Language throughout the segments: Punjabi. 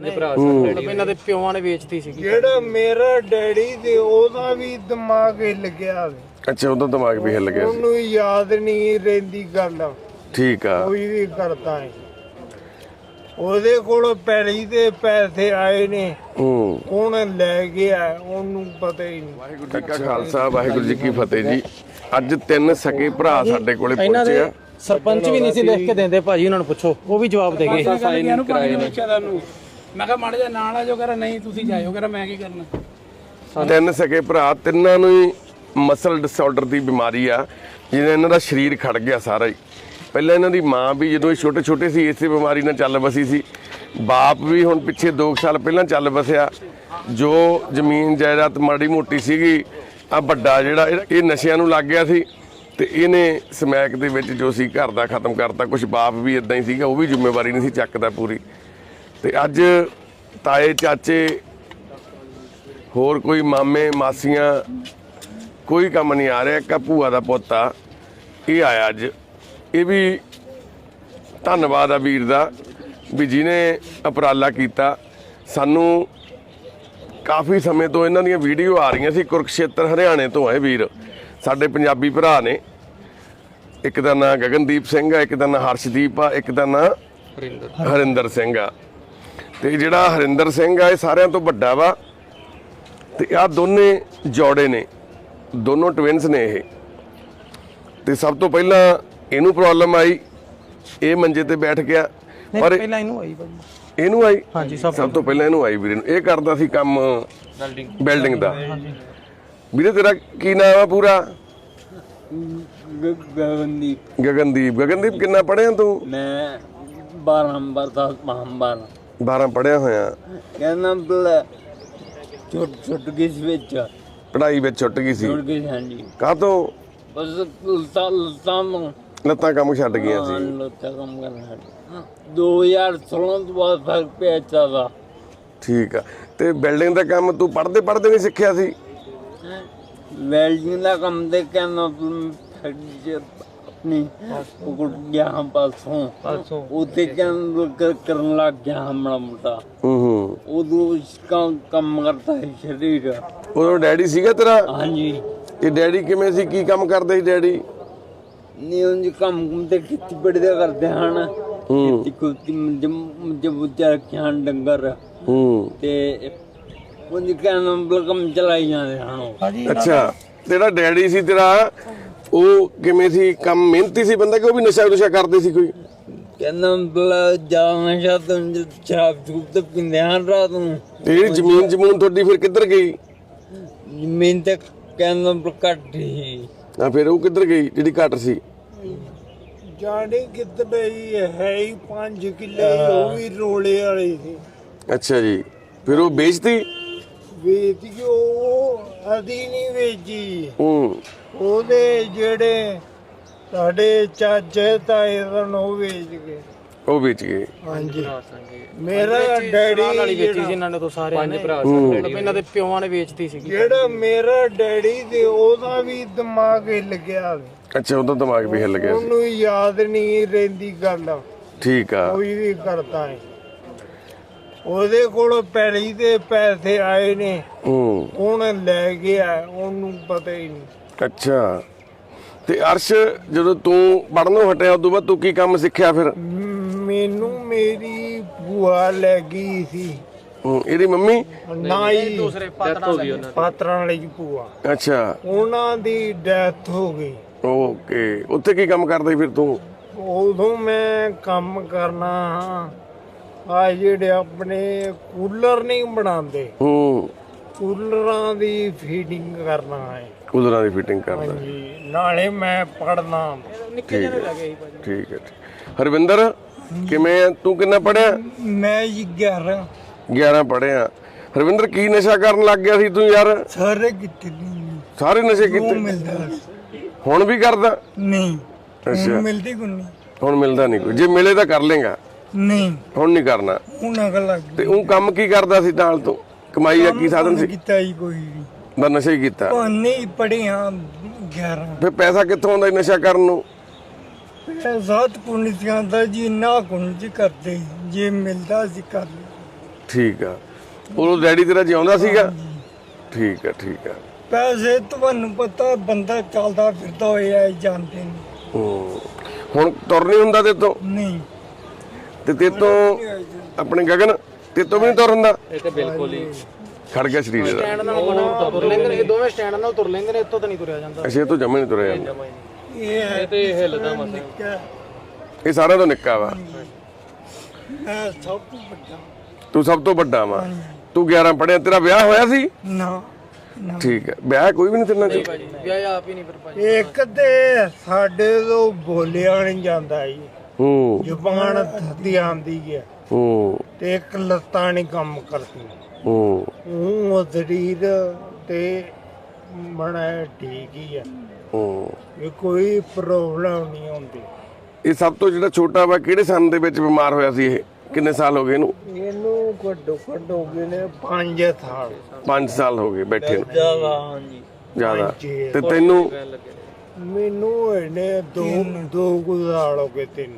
ਨੇ ਭਰਾ ਸਾਡੇ ਇਹਨਾਂ ਦੇ ਪਿਓਾਂ ਨੇ ਵੇਚਤੀ ਸੀਗੀ। ਜਿਹੜਾ ਮੇਰਾ ਡੈਡੀ ਤੇ ਉਹਦਾ ਵੀ ਦਿਮਾਗ ਹਿੱਲ ਗਿਆ ਵੇ। ਅੱਛਾ ਉਹਦਾ ਦਿਮਾਗ ਵੀ ਹਿੱਲ ਗਿਆ ਸੀ। ਉਹਨੂੰ ਯਾਦ ਨਹੀਂ ਰਹਿੰਦੀ ਗੱਲ। ਠੀਕ ਆ। ਕੋਈ ਵੀ ਕਰਦਾ ਹੈ ਉਹਦੇ ਕੋਲ ਪੈਲੀ ਦੇ ਪੈਸੇ ਆਏ ਨੇ। ਹੂੰ। ਕੌਣ ਲੈ ਗਿਆ ਉਹਨੂੰ ਪਤਾ ਹੀ ਨਹੀਂ। ਵਾਹਿਗੁਰੂ ਜੀ ਕਾ ਖਾਲਸਾ ਵਾਹਿਗੁਰੂ ਜੀ ਕੀ ਫਤਿਹ ਜੀ। ਅੱਜ ਤਿੰਨ ਸਕੇ ਭਰਾ ਸਾਡੇ ਕੋਲੇ ਪਹੁੰਚੇ ਆ। ਸਰਪੰਚ ਵੀ ਨਹੀਂ ਸੀ ਲਿਖ ਕੇ ਦਿੰਦੇ ਭਾਜੀ ਉਹਨਾਂ ਨੂੰ ਪੁੱਛੋ ਉਹ ਵੀ ਜਵਾਬ ਦੇ ਗਏ। ਸਾਈਨ ਕਰਾਏ ਨੇ। ਮੈਂ ਕਿਹਾ, ਮਾੜਾ ਜਿਹਾ ਨਾਲ ਆ ਜੋ ਕਰਾ ਨਹੀਂ, ਤੁਸੀਂ ਜਾਇਓ। ਕਰਾ ਮੈਂ ਕੀ ਕਰਨਾ? ਤਿੰਨ ਸਕੇ ਭਰਾ, ਤਿੰਨਾਂ ਨੂੰ ਹੀ ਮਸਲ ਡਿਸਆਰਡਰ ਦੀ ਬਿਮਾਰੀ ਆ, ਜਿਹਨੇ ਇਹਨਾਂ ਦਾ ਸਰੀਰ ਖੜ ਗਿਆ ਸਾਰਾ ਹੀ। ਪਹਿਲਾਂ ਇਹਨਾਂ ਦੀ ਮਾਂ ਵੀ ਜਦੋਂ ਇਹ ਛੋਟੇ ਛੋਟੇ ਸੀ, ਇਸੇ ਬਿਮਾਰੀ ਨਾਲ ਚੱਲ ਬਸੀ ਸੀ। ਬਾਪ ਵੀ ਹੁਣ ਪਿੱਛੇ 2 ਸਾਲ ਪਹਿਲਾਂ ਚੱਲ ਬਸਿਆ। ਜੋ ਜ਼ਮੀਨ ਜਾਇਦਾਦ ਮਾੜੀ ਮੋਟੀ ਸੀਗੀ ਆ ਵੱਡਾ ਜਿਹੜਾ, ਇਹ- ਇਹ ਨਸ਼ਿਆਂ ਨੂੰ ਲੱਗ ਗਿਆ ਸੀ। ਤੇ ਇਹਨੇ ਸਮੈਕ ਦੇ ਵਿੱਚ ਜੋ ਸੀ, ਘਰ ਦਾ ਖਤਮ ਕਰਤਾ। ਕੁਝ ਬਾਪ ਵੀ ਇਦਾਂ ਹੀ ਸੀਗਾ, ਉਹ ਵੀ ਜ਼ਿੰਮੇਵਾਰੀ ਨਹੀਂ ਸੀ ਚੱਕਦਾ ਪੂਰੀ। ਤੇ ਅੱਜ ਤਾਏ ਚਾਚੇ ਹੋਰ ਕੋਈ ਮਾਮੇ ਮਾਸੀਆਂ ਕੋਈ ਕੰਮ ਨਹੀਂ ਆ ਰਿਹਾ। ਇੱਕ ਆਹ ਭੂਆ ਦਾ ਪੁੱਤ ਆ ਇਹ ਆਇਆ ਅੱਜ। ਇਹ ਵੀ ਧੰਨਵਾਦ ਆ ਵੀਰ ਦਾ ਵੀ ਜਿਹਨੇ ਉਪਰਾਲਾ ਕੀਤਾ। ਸਾਨੂੰ ਕਾਫੀ ਸਮੇਂ ਤੋਂ ਇਹਨਾਂ ਦੀਆਂ ਵੀਡੀਓ ਆ ਰਹੀਆਂ ਸੀ ਕੁਰਕਸ਼ੇਤਰ ਹਰਿਆਣੇ ਤੋਂ ਆਏ ਵੀਰ। ਸਾਡੇ ਪੰਜਾਬੀ ਭਰਾ ਨੇ। ਇੱਕ ਦਾ ਨਾਂ ਗਗਨਦੀਪ ਸਿੰਘ ਆ ਇੱਕ ਦਾ ਨਾਂ ਹਰਸ਼ਦੀਪ ਆ ਇੱਕ ਦਾ ਨਾਂ ਹਰਿੰਦਰ ਸਿੰਘ ਆ। ਤੇ ਜਿਹੜਾ ਹਰਿੰਦਰ ਸਿੰਘ ਆ ਇਹ ਸਾਰਿਆਂ ਤੋਂ ਵੱਡਾ ਵਾ। ਤੇ ਆ ਦੋਨੇ ਜੋੜੇ ਨੇ। ਦੋਨੋਂ ਟਵਿਨਸ ਨੇ ਇਹ। ਤੇ ਸਭ ਤੋਂ ਪਹਿਲਾਂ ਇਹਨੂੰ ਪ੍ਰੋਬਲਮ ਆਈ। ਇਹ ਮੰਜੇ ਤੇ ਬੈਠ ਗਿਆ। ਪਰ ਪਹਿਲਾਂ ਇਹਨੂੰ ਆਈ ਭਾਜੀ। ਇਹਨੂੰ ਆਈ? ਹਾਂਜੀ ਸਭ ਸਭ ਤੋਂ ਪਹਿਲਾਂ ਇਹਨੂੰ ਆਈ ਵੀਰੇ ਨੂੰ। ਇਹ ਕਰਦਾ ਸੀ ਕੰਮ ਬਿਲਡਿੰਗ ਦਾ। ਵੀਰੇ ਤੇਰਾ ਕੀ ਨਾਮ ਆ ਪੂਰਾ? ਗਗਨਦੀਪ। ਗਗਨਦੀਪ। ਗਗਨਦੀਪ ਕਿੰਨਾ ਪੜਿਆ ਤੂੰ? ਮੈਂ 12 ਨੰਬਰ ਦਾ ਮਹੰਬਰ। 12 ਪੜਿਆ ਹੋਇਆ। ਕਹਿੰਦਾ ਬਲ ਛੁੱਟ ਛੁੱਟ ਕਿਸ ਵਿੱਚ। ਪੜਾਈ ਵਿੱਚ ਛੁੱਟ ਗਈ ਸੀ। ਛੁੱਟ ਗਈ ਹਾਂਜੀ। ਕਾਹਤੋਂ? ਬਸ ਲਤਾ ਲਤਾ ਨੂੰ ਲੱਤਾਂ ਕੰਮ ਛੱਡ ਗਈਆਂ ਸੀ। ਲਤਾ ਕੰਮ ਕਰਨਾ 2016 ਤੋਂ ਬਾਅਦ ਫ਼ਰਕ ਪਿਆ ਚਾਹਦਾ ਠੀਕ ਆ। ਤੇ ਬਿਲਡਿੰਗ ਦਾ ਕੰਮ ਤੂੰ ਪੜਦੇ ਪੜਦੇ ਨਹੀਂ ਸਿੱਖਿਆ ਸੀ? ਵੈਲਡਿੰਗ ਦਾ ਕੰਮ ਤੇ ਕਹਿੰਦਾ ਫੈਕਟਰੀ ਚ ਆਪਣੀ ਉਹ ਗਿਆ ਹਾਂ ਪਾਸੋਂ ਪਾਸੋਂ ਉੱਤੇ ਕਰ- ਕਰਨ ਲੱਗ ਗਿਆ ਹਮਣਾ ਮੋਟਾ। ਹੂੰ ਹੂੰ ਉਦੋਂ ਕੰਮ ਕੰਮ ਕਰਦਾ ਹੈ ਸਰੀਰ। ਉਦੋਂ ਡੈਡੀ ਸੀਗਾ ਤੇਰਾ? ਹਾਂਜੀ। ਇਹ ਡੈਡੀ ਕਿਵੇਂ ਸੀ? ਕੀ ਕੰਮ ਕਰਦੇ ਸੀ ਡੈਡੀ? ਨਹੀਂ ਉਂਝ ਕੰਮ ਕੁਮ ਤੇ ਖੇਤੀ ਬੜੀ ਦਾ ਕਰਦੇ ਹਨ। ਹੂੰ। ਖੇਤੀ ਕੁਤੀ ਜਬ ਉੱਤੇ ਰੱਖਿਆ ਡੰਗਰ। ਹੂੰ। ਤੇ ਉਂਝ ਕੰਮ ਚਲਾਈ ਜਾਂਦੇ ਹਨ। ਅੱਛਾ। ਤੇਰਾ ਡੈਡੀ ਸੀ ਤੇਰਾ? ਉਹ ਕਿਵੇਂ ਸੀ? ਕੰਮ ਮਿਹਨਤੀ ਸੀ ਬੰਦਾ ਕਿ ਉਹ ਵੀ ਨਸ਼ਾ ਨੁਸ਼ਾ ਕਰਦੇ ਸੀ ਕੋਈ? ਕਹਿੰਦਾ ਬਲ ਜਾਣਾ ਸ਼ਾਇਦ ਸ਼ਰਾਬ ਚੂਬ ਤੇ ਪਿੰਦੇ ਹਨ ਰਾਤ ਨੂੰ। ਤੇ ਜਿਹੜੀ ਜ਼ਮੀਨ ਜਮੂਨ ਤੁਹਾਡੀ ਫਿਰ ਕਿੱਧਰ ਗਈ? ਜ਼ਮੀਨ ਤੇ ਕਹਿੰਦਾ ਕੱਟ ਹੀ। ਆ ਫਿਰ ਉਹ ਕਿੱਧਰ ਗਈ ਜਿਹੜੀ ਘਟ ਸੀ? ਜਾਣੇ ਕਿਤਨੇ ਹੀ ਹੈ ਹੀ 5 ਕਿੱਲੇ ਉਹ ਵੀ ਰੋਲੇ ਵਾਲੇ ਸੀ। ਅੱਛਾ ਜੀ। ਫਿਰ ਉਹ ਵੇਚਤੀ? ਵੇਚ ਕੇ ਉਹ ਅਦੀ ਨਹੀਂ ਵੇਚੀ। ਹੂੰ। ਉਹਦੇ ਜਿਹੜੇ ਸਾਡੇ ਚਾਚੇ ਤਾਏ ਸਨ ਉਹ ਵੇਚ ਗਏ। ਉਹ ਵੇਚ ਗਏ। ਹਾਂਜੀ। ਮੇਰਾ ਡੈਡੀ ਵਾਲੀ ਵੇਚੀ ਸੀ ਇਹਨਾਂ ਨੇ ਤੋਂ ਸਾਰਿਆਂ ਨੇ। ਭਰਾ ਸਾਡੇ ਇਹਨਾਂ ਦੇ ਪਿਓਾਂ ਨੇ ਵੇਚਤੀ ਸੀਗੀ। ਜਿਹੜਾ ਮੇਰਾ ਡੈਡੀ ਤੇ ਉਹਦਾ ਵੀ ਦਿਮਾਗ ਹਿੱਲ ਗਿਆ। ਅੱਛਾ ਉਹਦਾ ਦਿਮਾਗ ਵੀ ਹਿੱਲ ਗਿਆ ਸੀ। ਉਹਨੂੰ ਯਾਦ ਨਹੀਂ ਰਹਿੰਦੀ ਗੱਲ। ਠੀਕ ਆ। ਕੋਈ ਵੀ ਕਰਦਾ ਹੈ ਉਹਦੇ ਕੋਲ ਪੈਲੀ ਦੇ ਪੈਸੇ ਆਏ ਨੇ। ਹੂੰ। ਕੌਣ ਲੈ ਗਿਆ ਉਹਨੂੰ ਪਤਾ ਹੀ ਨਹੀਂ। ਅੱਛਾ। ਤੇ ਅਰਸ਼ ਜਦੋਂ ਤੂੰ ਪੜਨੋਂ ਹਟਿਆ ਉਦੋਂ ਬਾਅਦ ਤੂੰ ਕੀ ਕੰਮ ਸਿੱਖਿਆ ਫਿਰ? ਮੈਨੂੰ ਮੇਰੀ ਭੂਆ ਲੈ ਗਈ ਸੀ। ਹੂੰ, ਇਹਦੀ ਮੰਮੀ? ਨਾ ਹੀ ਦੂਸਰੇ ਹੋ ਗਈ ਉਹਨਾਂ ਪਾਤਰਾਂ ਵਾਲੀ ਭੂਆ। ਅੱਛਾ। ਉਹਨਾਂ ਦੀ ਡੈਥ ਹੋ ਗਈ। ਓਕੇ। ਉੱਥੇ ਕੀ ਕੰਮ ਕਰਦਾ ਸੀ ਫਿਰ ਤੂੰ? ਉਦੋਂ ਮੈਂ ਕੰਮ ਕਰਨਾ ਆ ਜਿਹੜੇ ਆਪਣੇ ਕੂਲਰ ਨਹੀਂ ਬਣਾਉਂਦੇ। ਹੂੰ। ਕੂਲਰਾਂ ਦੀ ਫੀਡਿੰਗ ਕਰਨਾ ਹੈ। ਕੂਲਰਾਂ ਦੀ ਫਿਟਿੰਗ ਕਰਦਾ ਹਾਂਜੀ ਨਾਲੇ ਮੈਂ ਪੜਨਾ ਨਿੱਕੇ ਜਿਹੇ ਲੱਗੇ ਠੀਕ ਹੈ ਠੀਕ। ਹਰਵਿੰਦਰ ਕਿਵੇਂ ਆ? ਤੂੰ ਕਿੰਨਾ ਪੜਿਆ ਮੈਂ ਜੀ 11 11 ਪੜਿਆ ਹਰਵਿੰਦਰ ਕੀ ਨਸ਼ਾ ਕਰਨ ਲੱਗ ਗਿਆ ਸੀ ਤੂੰ ਯਾਰ? ਸਾਰੇ ਕਿਤੇ ਨਹੀਂ ਸਾਰੇ ਨਸ਼ੇ ਉਹ ਕੀਤੇ? ਮਿਲਦਾ। ਹੁਣ ਵੀ ਕਰਦਾ? ਨਹੀਂ ਅੱਛਾ। ਹੁਣ ਮਿਲਦੀ ਕੋਈ ਨਹੀਂ। ਹੁਣ ਮਿਲਦਾ ਨਹੀਂ ਕੋਈ। ਜੇ ਮਿਲੇ ਤਾਂ ਕਰ ਲੇਗਾ। ਨਹੀਂ। ਹੁਣ ਨਹੀਂ ਕਰਨਾ। ਹੁਣ ਅਗਲਾ ਤੇ ਉਹ ਕੰਮ ਕੀ ਕਰਦਾ ਸੀ ਨਾਲ ਤੋਂ? ਕਮਾਈ ਦਾ ਕੀ ਸਾਧਨ ਸੀ? ਕੀਤਾ ਹੀ ਕੋਈ ਨਹੀਂ ਬਸ ਨਸ਼ਾ ਹੀ ਕੀਤਾ। ਉਹ ਨਹੀਂ ਪੜਿਆ 11 ਫਿਰ ਪੈਸਾ ਕਿੱਥੋਂ ਆਉਂਦਾ ਸੀ ਨਸ਼ਾ ਕਰਨ ਨੂੰ? ਸਾਤ ਪੁੰਨਿਆਂ ਦਾ ਜੀ ਨਾ ਕੁੰਜ ਕਰਦੇ ਜੇ। ਮਿਲਦਾ ਸੀ ਕਰ। ਠੀਕ ਆ। ਉਦੋਂ ਡੈਡੀ ਤੇਰਾ ਜਿਉਂਦਾ ਸੀਗਾ? ਠੀਕ ਆ ਠੀਕ ਆ। ਪੈਸੇ ਤੁਹਾਨੂੰ ਪਤਾ ਬੰਦਾ ਚੱਲਦਾ ਫਿਰਦਾ ਹੋਇਆ ਜਾਂਦੇ ਨੇ ਹੂੰ। ਹੁਣ ਤੁਰ ਨਹੀਂ ਹੁੰਦਾ ਤੇ ਤੋਂ? ਨਹੀਂ। ਤੇ ਤੇ ਤੋਂ ਆਪਣੇ ਗਗਨ ਤੇ ਤੋਂ ਵੀ ਨਹੀਂ ਤੁਰ ਹੁੰਦਾ ਇਹ ਤੇ ਬਿਲਕੁਲ ਹੀ। ਖੜ ਗਿਆ ਸਰੀਰ ਦਾ ਸਟੈਂਡ ਨਾਲ ਬਣਾ ਤੁਰ ਲੈਂਦੇ ਨੇ ਇਹ ਦੋਵੇਂ ਸਟੈਂਡ ਨਾਲ ਤੁਰ ਲੈਂਦੇ ਨੇ ਇੱਥੋਂ ਤਾਂ ਨਹੀਂ ਤੁਰਿਆ ਜਾਂਦਾ। ਅਸ਼ੇ ਤੋਂ ਜਮੇ ਨਹੀਂ ਤੁਰਿਆ ਜਾਂਦਾ। ਇਹ ਹੈ ਇਹ ਤੇ ਹਿੱਲਦਾ ਮਸਾਂ ਨਿੱਕਾ ਇਹ ਸਾਰਿਆਂ ਤੋਂ ਨਿੱਕਾ ਵਾ। ਮੈਂ ਸਭ ਤੋਂ ਵੱਡਾ। ਤੂੰ ਸਭ ਤੋਂ ਵੱਡਾ ਵਾ। ਤੂੰ 11 ਪੜਿਆ ਤੇਰਾ ਵਿਆਹ ਹੋਇਆ ਸੀ? ਨਾ ਨਾ। ਠੀਕ ਹੈ। ਵਿਆਹ ਕੋਈ ਵੀ ਨਹੀਂ ਤੇਰੇ ਨਾਲ? ਭਾਜੀ ਵਿਆਹ ਆਪ ਹੀ ਨਹੀਂ ਫਿਰ ਭਾਜੀ। ਇੱਕ ਤੇ ਸਾਡੇ ਤੋਂ ਬੋਲਿਆ ਨਹੀਂ ਜਾਂਦਾ ਜੀ। ਹੂੰ। ਜ਼ੁਬਾਨ ਥੱਦੀ ਆਂਦੀ ਹੈ। ਹੂੰ। ਤੇ ਇੱਕ ਲੱਤਾਂ ਨਹੀਂ ਕੰਮ ਕਰਦੀ ਹੂੰ। ਉਹ ਸਰੀਰ ਤੇ ਬੜਾ ਠੀਕ ਹੀ ਹੈ ਹੂੰ। ਇਹ ਕੋਈ ਪ੍ਰੋਬਲਮ ਨਹੀਂ ਹੁੰਦੀ। ਇਹ ਸਭ ਤੋਂ ਜਿਹੜਾ ਛੋਟਾ ਵਾ ਕਿਹੜੇ ਸੰਨ ਦੇ ਵਿੱਚ ਬਿਮਾਰ ਹੋਇਆ ਸੀ ਇਹ? ਕਿੰਨੇ ਸਾਲ ਹੋ ਗਏ ਇਹਨੂੰ? ਇਹਨੂੰ ਘੱਟੋ ਘੱਟ ਹੋ ਗਏ ਨੇ 5 ਸਾਲ। 5 ਸਾਲ ਹੋ ਗਏ ਬੈਠੇ ਨੂੰ। ਜ਼ਿਆਦਾ ਹਾਂਜੀ। ਜ਼ਿਆਦਾ। ਤੇ ਤੈਨੂੰ ਮੈਨੂੰ ਇਹਨੇ ਦੋ ਦੋ ਗੁਜ਼ਾਰ ਹੋ ਗਏ ਤਿੰਨ।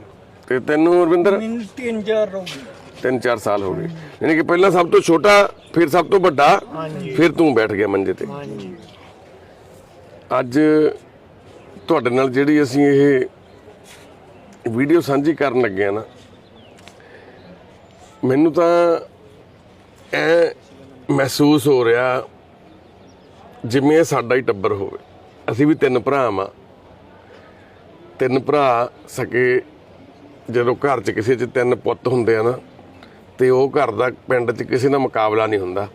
ਤੇ ਤੈਨੂੰ ਰਵਿੰਦਰ ਮੈਨੂੰ ਤਿੰਨ ਚਾਰ ਹੋ ਗਏ। ਤਿੰਨ ਚਾਰ ਸਾਲ ਹੋ ਗਏ। ਯਾਨੀ ਕਿ ਪਹਿਲਾਂ ਸਭ ਤੋਂ ਛੋਟਾ ਫਿਰ ਸਭ ਤੋਂ ਵੱਡਾ ਹਾਂਜੀ। ਫਿਰ ਤੂੰ ਬੈਠ ਗਿਆ ਮੰਜੇ ਤੇ। ਹਾਂਜੀ। ਅੱਜ ਤੁਹਾਡੇ ਨਾਲ ਜਿਹੜੀ ਅਸੀਂ ਇਹ ਵੀਡੀਓ ਸਾਂਝੀ ਕਰਨ ਲੱਗੇ ਆ ਨਾ ਮੈਨੂੰ ਤਾਂ ਐ ਮਹਿਸੂਸ ਹੋ ਰਿਹਾ ਜਿਵੇਂ ਇਹ ਸਾਡਾ ਹੀ ਟੱਬਰ ਹੋਵੇ। ਅਸੀਂ ਵੀ ਤਿੰਨ ਭਰਾ ਆ ਤਿੰਨ ਭਰਾ, ਸਕੇ ਜਦੋਂ ਘਰ 'ਚ ਕਿਸੇ 'ਚ ਤਿੰਨ ਪੁੱਤ ਹੁੰਦੇ ਆ ਨਾ, ਤੇ ਉਹ ਘਰ ਦਾ ਪਿੰਡ 'ਚ ਕਿਸੇ ਦਾ ਮੁਕਾਬਲਾ ਨਹੀਂ ਹੁੰਦਾ।